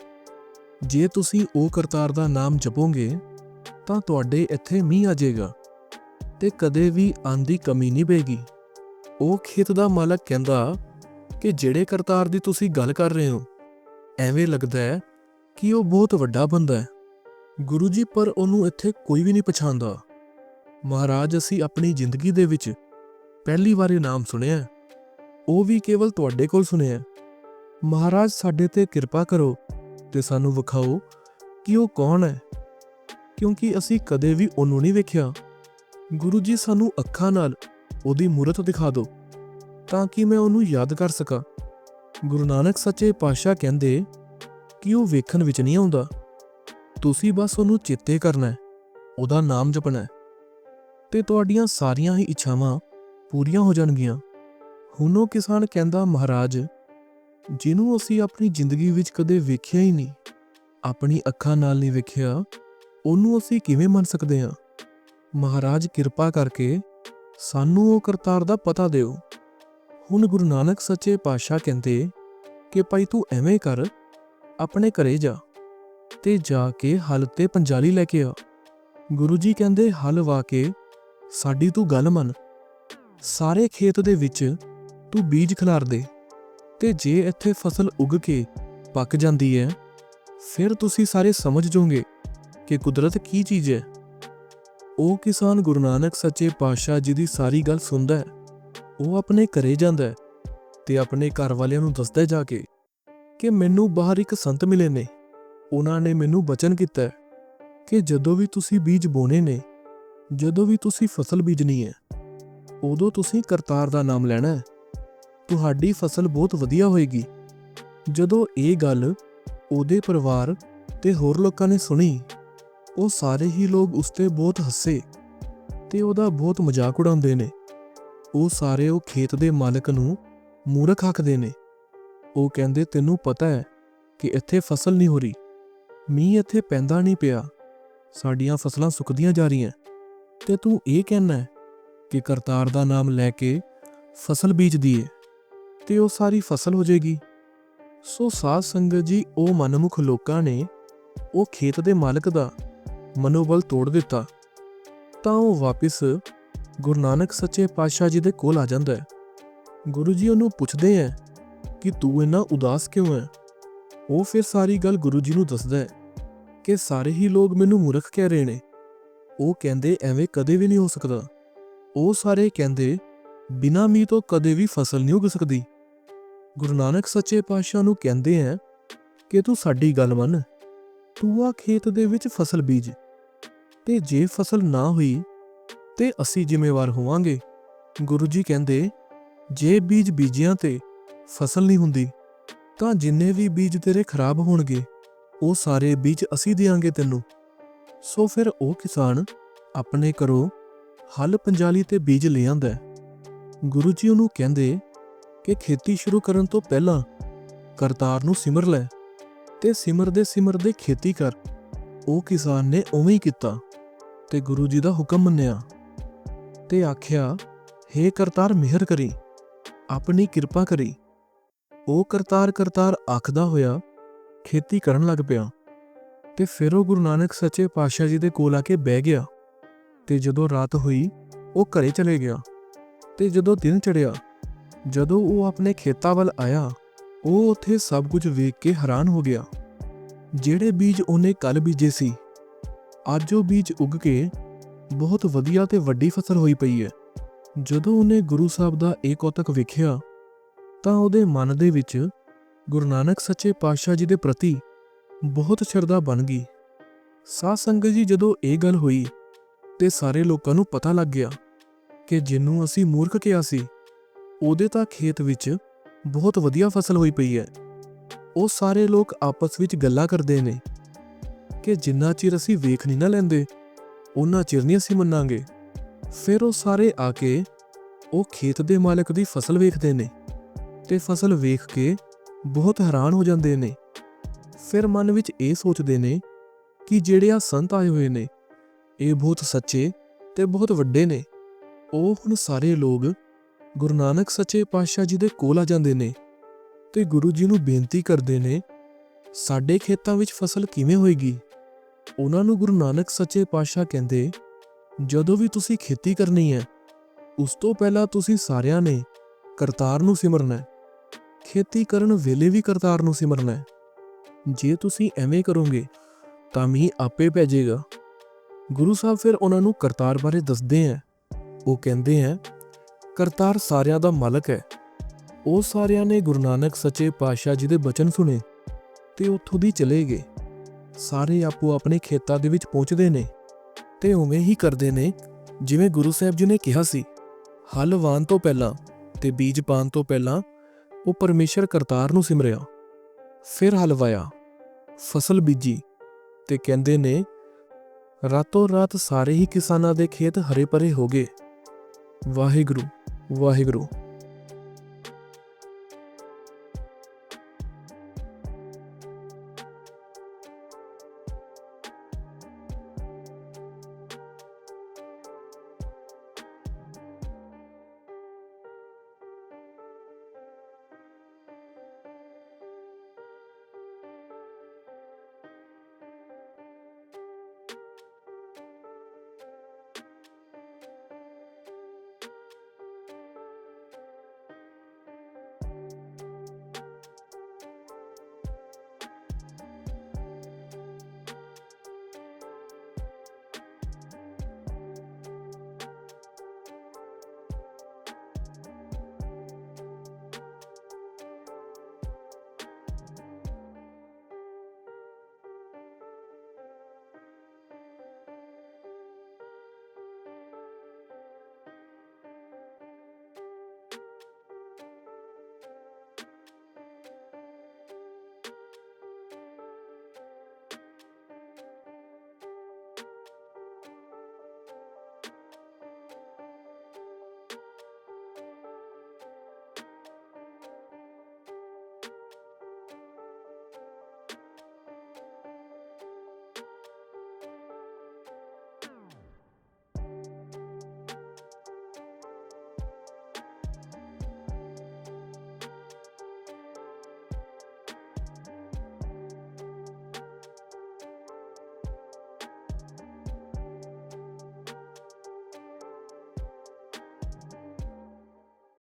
ਜੇ ਤੁਸੀਂ ਉਹ ਕਰਤਾਰ ਦਾ ਨਾਮ ਜਪੋਗੇ, ਤਾਂ ਤੁਹਾਡੇ ਇੱਥੇ ਮੀਂਹ ਆ ਜਾਏਗਾ ਤੇ ਕਦੇ ਵੀ ਅੰਨ ਦੀ ਕਮੀ ਨਹੀਂ ਪਏਗੀ। ਉਹ ਖੇਤ ਦਾ ਮਾਲਕ ਕਹਿੰਦਾ ਕਿ, ਜਿਹੜੇ ਕਰਤਾਰ ਦੀ ਤੁਸੀਂ ਗੱਲ ਕਰ ਰਹੇ ਹੋ ਐਵੇਂ ਲੱਗਦਾ ਹੈ ਕਿ ਉਹ ਬਹੁਤ ਵੱਡਾ ਬੰਦਾ ਹੈ। ਗੁਰੂ ਜੀ, ਪਰ ਉਹਨੂੰ ਇੱਥੇ ਕੋਈ ਵੀ ਨਹੀਂ ਪਛਾਣਦਾ। ਮਹਾਰਾਜ, ਅਸੀਂ ਆਪਣੀ ਜ਼ਿੰਦਗੀ ਦੇ ਵਿੱਚ ਪਹਿਲੀ ਵਾਰੀ ਨਾਮ ਸੁਣਿਆ ਉਹ ਵੀ ਕੇਵਲ ਤੁਹਾਡੇ ਕੋਲ ਸੁਣਿਆ ਮਹਾਰਾਜ, ਸਾਡੇ ਤੇ ਕਿਰਪਾ ਕਰੋ ਤੇ ਸਾਨੂੰ ਵਿਖਾਓ ਕਿ ਉਹ ਕੌਣ ਹੈ। ਕਿਉਂਕਿ ਅਸੀਂ ਕਦੇ ਵੀ ਉਹਨੂੰ ਨਹੀਂ ਵੇਖਿਆ। ਗੁਰੂ ਜੀ, ਸਾਨੂੰ ਅੱਖਾਂ ਨਾਲ ਉਹਦੀ ਮੂਰਤ ਦਿਖਾ ਦਿਓ ਤਾਂ ਕਿ ਮੈਂ ਉਹਨੂੰ ਯਾਦ ਕਰ ਸਕਾਂ। ਗੁਰੂ ਨਾਨਕ ਸੱਚੇ ਪਾਤਸ਼ਾਹ ਕਹਿੰਦੇ ਕਿ ਉਹ ਵੇਖਣ ਵਿੱਚ ਨਹੀਂ ਆਉਂਦਾ? ਤੁਸੀਂ ਬਸ ਉਹਨੂੰ ਚੇਤੇ ਕਰਨਾ ਹੈ, ਉਹਦਾ ਨਾਮ ਜਪਣਾ ਹੈ। ਤੇ ਤੁਹਾਡੀਆਂ ਸਾਰੀਆਂ ਹੀ ਇੱਛਾਵਾਂ ਪੂਰੀਆਂ ਹੋ ਜਾਣਗੀਆਂ। ਹੁਣ ਉਹ ਕਿਸਾਨ ਕਹਿੰਦਾ, ਮਹਾਰਾਜ, ਜਿਹਨੂੰ ਅਸੀਂ ਆਪਣੀ ਜ਼ਿੰਦਗੀ ਵਿੱਚ ਕਦੇ ਵੇਖਿਆ ਹੀ ਨਹੀਂ, ਆਪਣੀ ਅੱਖਾਂ ਨਾਲ ਨਹੀਂ ਵੇਖਿਆ, ਉਹਨੂੰ ਅਸੀਂ ਕਿਵੇਂ ਮੰਨ ਸਕਦੇ ਹਾਂ? ਮਹਾਰਾਜ ਕਿਰਪਾ ਕਰਕੇ ਸਾਨੂੰ ਉਹ ਕਰਤਾਰ ਦਾ ਪਤਾ ਦਿਓ। ਹੁਣ ਗੁਰੂ ਨਾਨਕ ਸੱਚੇ ਪਾਤਸ਼ਾਹ ਕਹਿੰਦੇ ਕਿ ਭਾਈ ਤੂੰ ਐਵੇਂ ਕਰ, ਆਪਣੇ ਘਰੇ ਜਾ ਤੇ ਜਾ ਕੇ ਹਲ ਤੇ ਪੰਜਾਲੀ ਲੈ ਕੇ ਆ। ਗੁਰੂ ਜੀ ਕਹਿੰਦੇ, ਹਲ ਵਾ ਕੇ ਸਾਡੀ ਤੂੰ ਗੱਲ ਮੰਨ। ਸਾਰੇ ਖੇਤ ਦੇ ਵਿੱਚ ਤੂੰ ਬੀਜ ਖਿਲਾਰ ਦੇ ਤੇ ਜੇ ਇੱਥੇ ਫਸਲ ਉੱਗ ਕੇ ਪੱਕ ਜਾਂਦੀ ਹੈ ਫਿਰ ਤੁਸੀਂ ਸਾਰੇ ਸਮਝ ਜਾਓਗੇ ਕਿ ਕੁਦਰਤ ਕੀ ਚੀਜ਼ ਹੈ ਉਹ ਕਿਸਾਨ ਗੁਰੂ ਨਾਨਕ ਸੱਚੇ ਪਾਤਸ਼ਾਹ ਜੀ ਦੀ ਸਾਰੀ ਗੱਲ ਸੁਣਦਾ ਹੈ ਉਹ ਆਪਣੇ ਘਰੇ ਜਾਂਦਾ ਹੈ ਤੇ ਆਪਣੇ ਘਰ ਵਾਲਿਆਂ ਨੂੰ ਦੱਸਦਾ ਜਾ ਕੇ ਕਿ ਮੈਨੂੰ ਬਾਹਰ ਇੱਕ ਸੰਤ ਮਿਲੇ ਨੇ। ਉਹਨਾਂ ਨੇ ਮੈਨੂੰ ਬਚਨ ਕੀਤਾ ਕਿ ਜਦੋਂ ਵੀ ਤੁਸੀਂ ਬੀਜ ਬੋਣੇ ਨੇ, ਜਦੋਂ ਵੀ ਤੁਸੀਂ ਫਸਲ ਬੀਜਣੀ ਹੈ, ਉਦੋਂ ਤੁਸੀਂ ਕਰਤਾਰ ਦਾ ਨਾਮ ਲੈਣਾ ਹੈ। ਤੁਹਾਡੀ ਫਸਲ ਬਹੁਤ ਵਧੀਆ ਹੋਏਗੀ। ਜਦੋਂ ਇਹ ਗੱਲ ਉਹਦੇ ਪਰਿਵਾਰ ਤੇ ਹੋਰ ਲੋਕਾਂ ਨੇ ਸੁਣੀ, ਉਹ ਸਾਰੇ ਹੀ ਲੋਕ ਉਸ ਤੇ ਬਹੁਤ ਹੱਸੇ ਤੇ ਉਹਦਾ ਬਹੁਤ ਮਜ਼ਾਕ ਉਡਾਉਂਦੇ ਨੇ। ਉਹ ਸਾਰੇ ਉਹ ਖੇਤ ਦੇ ਮਾਲਕ ਨੂੰ ਮੂਰਖ ਆਖਦੇ ਨੇ। ਉਹ ਕਹਿੰਦੇ, ਤੈਨੂੰ ਪਤਾ ਹੈ ਕਿ ਇੱਥੇ ਫਸਲ ਨਹੀਂ ਹੋ ਰਹੀ। ਮੀਂਹ ਇੱਥੇ ਪੈਂਦਾ ਨਹੀਂ ਪਿਆ। ਸਾਡੀਆਂ ਫਸਲਾਂ ਸੁੱਕਦੀਆਂ ਜਾ ਰਹੀਆਂ। ਤੇ ਤੂੰ ਇਹ ਕਹਿਣਾ ਕਿ ਕਰਤਾਰ ਦਾ ਨਾਮ ਲੈ ਕੇ ਫਸਲ ਬੀਜ ਦੀਏ ਤੇ ਉਹ ਸਾਰੀ ਫਸਲ ਹੋ ਜਾਏਗੀ? ਸੋ ਸਾਧ ਸੰਗਤ ਜੀ, ਉਹ ਮਨਮੁਖ ਲੋਕਾਂ ਨੇ ਉਹ ਖੇਤ ਦੇ ਮਾਲਕ ਦਾ ਮਨੋਬਲ ਤੋੜ ਦਿੱਤਾ। ਤਾਂ ਉਹ ਵਾਪਿਸ ਗੁਰੂ ਨਾਨਕ ਸੱਚੇ ਪਾਤਸ਼ਾਹ ਜੀ ਦੇ ਕੋਲ ਆ ਜਾਂਦਾ ਹੈ। ਗੁਰੂ ਜੀ ਉਹਨੂੰ ਪੁੱਛਦੇ ਹੈ ਕਿ ਤੂੰ ਇੰਨਾ ਉਦਾਸ ਕਿਉਂ ਹੈ? ਉਹ ਫਿਰ ਸਾਰੀ ਗੱਲ ਗੁਰੂ ਜੀ ਨੂੰ ਦੱਸਦਾ ਹੈ ਕਿ ਸਾਰੇ ਹੀ ਲੋਕ ਮੈਨੂੰ ਮੂਰਖ ਕਹਿ ਰਹੇ ਨੇ। ਉਹ ਕਹਿੰਦੇ ਐਵੇਂ ਕਦੇ ਵੀ ਨਹੀਂ ਹੋ ਸਕਦਾ। ਉਹ ਸਾਰੇ ਕਹਿੰਦੇ, ਬਿਨਾਂ ਮੀਂਹ ਤੋਂ ਕਦੇ ਵੀ ਫਸਲ ਨਹੀਂ ਉਗ ਸਕਦੀ। ਗੁਰੂ ਨਾਨਕ ਸੱਚੇ ਪਾਤਸ਼ਾਹ ਨੂੰ ਕਹਿੰਦੇ ਆ ਕਿ ਤੂੰ ਸਾਡੀ ਗੱਲ ਮੰਨ। ਤੂੰ ਆ ਖੇਤ ਦੇ ਵਿੱਚ ਫਸਲ ਬੀਜ। ਤੇ ਜੇ ਫਸਲ ਨਾ ਹੋਈ ਤੇ ਅਸੀਂ ਜ਼ਿੰਮੇਵਾਰ ਹੋਵਾਂਗੇ। ਗੁਰੂ ਜੀ ਕਹਿੰਦੇ, ਜੇ ਬੀਜ ਬੀਜਿਆਂ ਤੇ ਫਸਲ ਨਹੀਂ ਹੁੰਦੀ, ਤਾਂ ਜਿੰਨੇ ਵੀ ਬੀਜ ਤੇਰੇ ਖਰਾਬ ਹੋਣਗੇ, ਉਹ ਸਾਰੇ ਬੀਜ ਅਸੀਂ ਦੇਾਂਗੇ ਤੈਨੂੰ। ਸੋ ਫਿਰ ਉਹ ਕਿਸਾਨ ਆਪਣੇ ਘਰੋਂ ਹਲ ਪੰਜਾਲੀ ਤੇ ਬੀਜ ਲੈ ਆਂਦਾ ਗੁਰੂ ਜੀ ਉਹਨੂੰ ਕਹਿੰਦੇ ਕਿ ਖੇਤੀ ਸ਼ੁਰੂ ਕਰਨ ਤੋਂ ਪਹਿਲਾਂ ਕਰਤਾਰ ਨੂੰ ਸਿਮਰ ਲੈ ਤੇ ਸਿਮਰ ਦੇ ਸਿਮਰ ਦੇ ਖੇਤੀ ਕਰ। ਉਹ ਕਿਸਾਨ ਨੇ ਉਵੇਂ ਹੀ ਕੀਤਾ ਤੇ ਗੁਰੂ ਜੀ ਦਾ ਹੁਕਮ ਮੰਨਿਆ। ਤੇ ਆਖਿਆ हे ਕਰਤਾਰ, ਮਿਹਰ ਕਰੀ। ਆਪਣੀ ਕਿਰਪਾ ਕਰੀ। ਉਹ ਕਰਤਾਰ ਕਰਤਾਰ ਆਖਦਾ ਹੋਇਆ ਖੇਤੀ ਕਰਨ ਲੱਗ ਪਿਆ ਤੇ ਫਿਰ ਉਹ ਗੁਰੂ ਨਾਨਕ ਸੱਚੇ ਪਾਤਸ਼ਾਹ ਜੀ ਦੇ ਕੋਲ ਆ ਕੇ ਬਹਿ ਗਿਆ ਤੇ ਜਦੋਂ ਰਾਤ ਹੋਈ, ਉਹ ਘਰੇ ਚਲੇ ਗਿਆ ਤੇ ਜਦੋਂ ਦਿਨ ਚੜਿਆ ਜਦੋਂ ਉਹ ਆਪਣੇ ਖੇਤਾਂ ਵੱਲ ਆਇਆ, ਉਹ ਉੱਥੇ ਸਭ ਕੁਝ ਵੇਖ ਕੇ ਹੈਰਾਨ ਹੋ ਗਿਆ। ਜਿਹੜੇ ਬੀਜ ਉਹਨੇ ਕੱਲ ਬੀਜੇ ਸੀ, ਅੱਜ ਉਹ ਬੀਜ ਉੱਗ ਕੇ ਬਹੁਤ ਵਧੀਆ ਤੇ ਵੱਡੀ ਫਸਲ ਹੋਈ ਪਈ ਹੈ। ਜਦੋਂ ਉਹਨੇ ਗੁਰੂ ਸਾਹਿਬ ਦਾ ਇਹ ਕੌਤਕ ਵੇਖਿਆ, ਤਾਂ ਉਹਦੇ ਮਨ ਦੇ ਵਿੱਚ ਗੁਰੂ ਨਾਨਕ ਸੱਚੇ ਪਾਤਸ਼ਾਹ ਜੀ ਦੇ ਪ੍ਰਤੀ ਬਹੁਤ ਸ਼ਰਧਾ ਬਣ ਗਈ। ਸਾਧ ਸੰਗਤ ਜੀ ਜਦੋਂ ਇਹ ਗੱਲ ਹੋਈ, ਤੇ ਸਾਰੇ ਲੋਕਾਂ ਨੂੰ ਪਤਾ ਲੱਗ ਗਿਆ ਕਿ ਜਿਹਨੂੰ ਅਸੀਂ ਮੂਰਖ ਕਿਹਾ ਸੀ, ਉਹਦੇ ਤਾਂ ਖੇਤ ਵਿੱਚ ਬਹੁਤ ਵਧੀਆ ਫਸਲ ਹੋਈ ਪਈ ਹੈ। ਉਹ ਸਾਰੇ ਲੋਕ ਆਪਸ ਵਿੱਚ ਗੱਲਾਂ ਕਰਦੇ ਨੇ ਕਿ ਜਿੰਨਾ ਚਿਰ ਅਸੀਂ ਵੇਖ ਨਹੀਂ ਨਾ ਲੈਂਦੇ ਉਹਨਾਂ ਚਿਰ ਨਹੀਂ ਅਸੀਂ ਮੰਨਾਂਗੇ ਫਿਰ ਉਹ ਸਾਰੇ ਆ ਕੇ ਉਹ ਖੇਤ ਦੇ ਮਾਲਕ ਦੀ ਫਸਲ ਵੇਖਦੇ ਨੇ ਤੇ ਫਸਲ ਵੇਖ ਕੇ ਬਹੁਤ ਹੈਰਾਨ ਹੋ ਜਾਂਦੇ ਨੇ। ਫਿਰ ਮਨ ਵਿੱਚ ਇਹ ਸੋਚਦੇ ਨੇ ਕਿ ਜਿਹੜੇ ਆ ਸੰਤ ਆਏ ਹੋਏ ਨੇ, ਇਹ ਬਹੁਤ ਸੱਚੇ ਤੇ ਬਹੁਤ ਵੱਡੇ ਨੇ। ਉਹ ਹੁਣ ਸਾਰੇ ਲੋਕ ਗੁਰੂ ਨਾਨਕ ਸੱਚੇ ਪਾਤਸ਼ਾਹ ਜੀ ਦੇ ਕੋਲ ਆ ਜਾਂਦੇ ਨੇ ਤੇ ਗੁਰੂ ਜੀ ਨੂੰ ਬੇਨਤੀ ਕਰਦੇ ਨੇ, ਸਾਡੇ ਖੇਤਾਂ ਵਿੱਚ ਫਸਲ ਕਿਵੇਂ ਹੋਏਗੀ? ਉਹਨਾਂ ਨੂੰ ਗੁਰੂ ਨਾਨਕ ਸੱਚੇ ਪਾਤਸ਼ਾਹ ਕਹਿੰਦੇ, ਜਦੋਂ ਵੀ ਤੁਸੀਂ ਖੇਤੀ ਕਰਨੀ ਹੈ, ਉਸ ਤੋਂ ਪਹਿਲਾਂ ਤੁਸੀਂ ਸਾਰਿਆਂ ਨੇ ਕਰਤਾਰ ਨੂੰ ਸਿਮਰਨਾ ਹੈ। ਖੇਤੀ ਕਰਨ ਵੇਲੇ ਵੀ ਕਰਤਾਰ ਨੂੰ ਸਿਮਰਨਾ ਹੈ। ਜੇ ਤੁਸੀਂ ਐਵੇਂ ਕਰੋਗੇ, ਤਾਂ ਮੀਂਹ ਆਪੇ ਪੈ ਜਾਏਗਾ। ਗੁਰੂ ਸਾਹਿਬ ਫਿਰ ਉਹਨਾਂ ਨੂੰ ਕਰਤਾਰ ਬਾਰੇ ਦੱਸਦੇ ਆ ਉਹ ਕਹਿੰਦੇ ਆ ਕਰਤਾਰ ਸਾਰਿਆਂ ਦਾ ਮਾਲਕ ਹੈ। ਉਹ ਸਾਰਿਆਂ ਨੇ ਗੁਰੂ ਨਾਨਕ ਸੱਚੇ ਪਾਤਸ਼ਾਹ ਜੀ ਦੇ ਬਚਨ ਸੁਣੇ ਤੇ ਉੱਥੋਂ ਦੀ ਚਲੇ ਗਏ। ਸਾਰੇ ਆਪੋ ਆਪਣੇ ਖੇਤਾਂ ਦੇ ਵਿੱਚ ਪਹੁੰਚਦੇ ਨੇ ਤੇ ਉਵੇਂ ਹੀ ਕਰਦੇ ਨੇ, ਜਿਵੇਂ ਗੁਰੂ ਸਾਹਿਬ ਜੀ ਨੇ ਕਿਹਾ ਸੀ, ਹਲ ਵਾਹਨ ਤੋਂ ਪਹਿਲਾਂ ਤੇ ਬੀਜ ਪਾਣ ਤੋਂ ਪਹਿਲਾਂ ਉਹ ਪਰਮੇਸ਼ਰ ਕਰਤਾਰ ਨੂੰ ਸਿਮਰਿਆ, ਫਿਰ ਹਲਵਾਇਆ ਫਸਲ ਬੀਜੀ ਤੇ ਕਹਿੰਦੇ ਨੇ, ਰਾਤੋਂ ਰਾਤ ਸਾਰੇ ਹੀ ਕਿਸਾਨਾਂ ਦੇ ਖੇਤ ਹਰੇ ਭਰੇ ਹੋ ਗਏ। ਵਾਹਿਗੁਰੂ ਵਾਹਿਗੁਰੂ।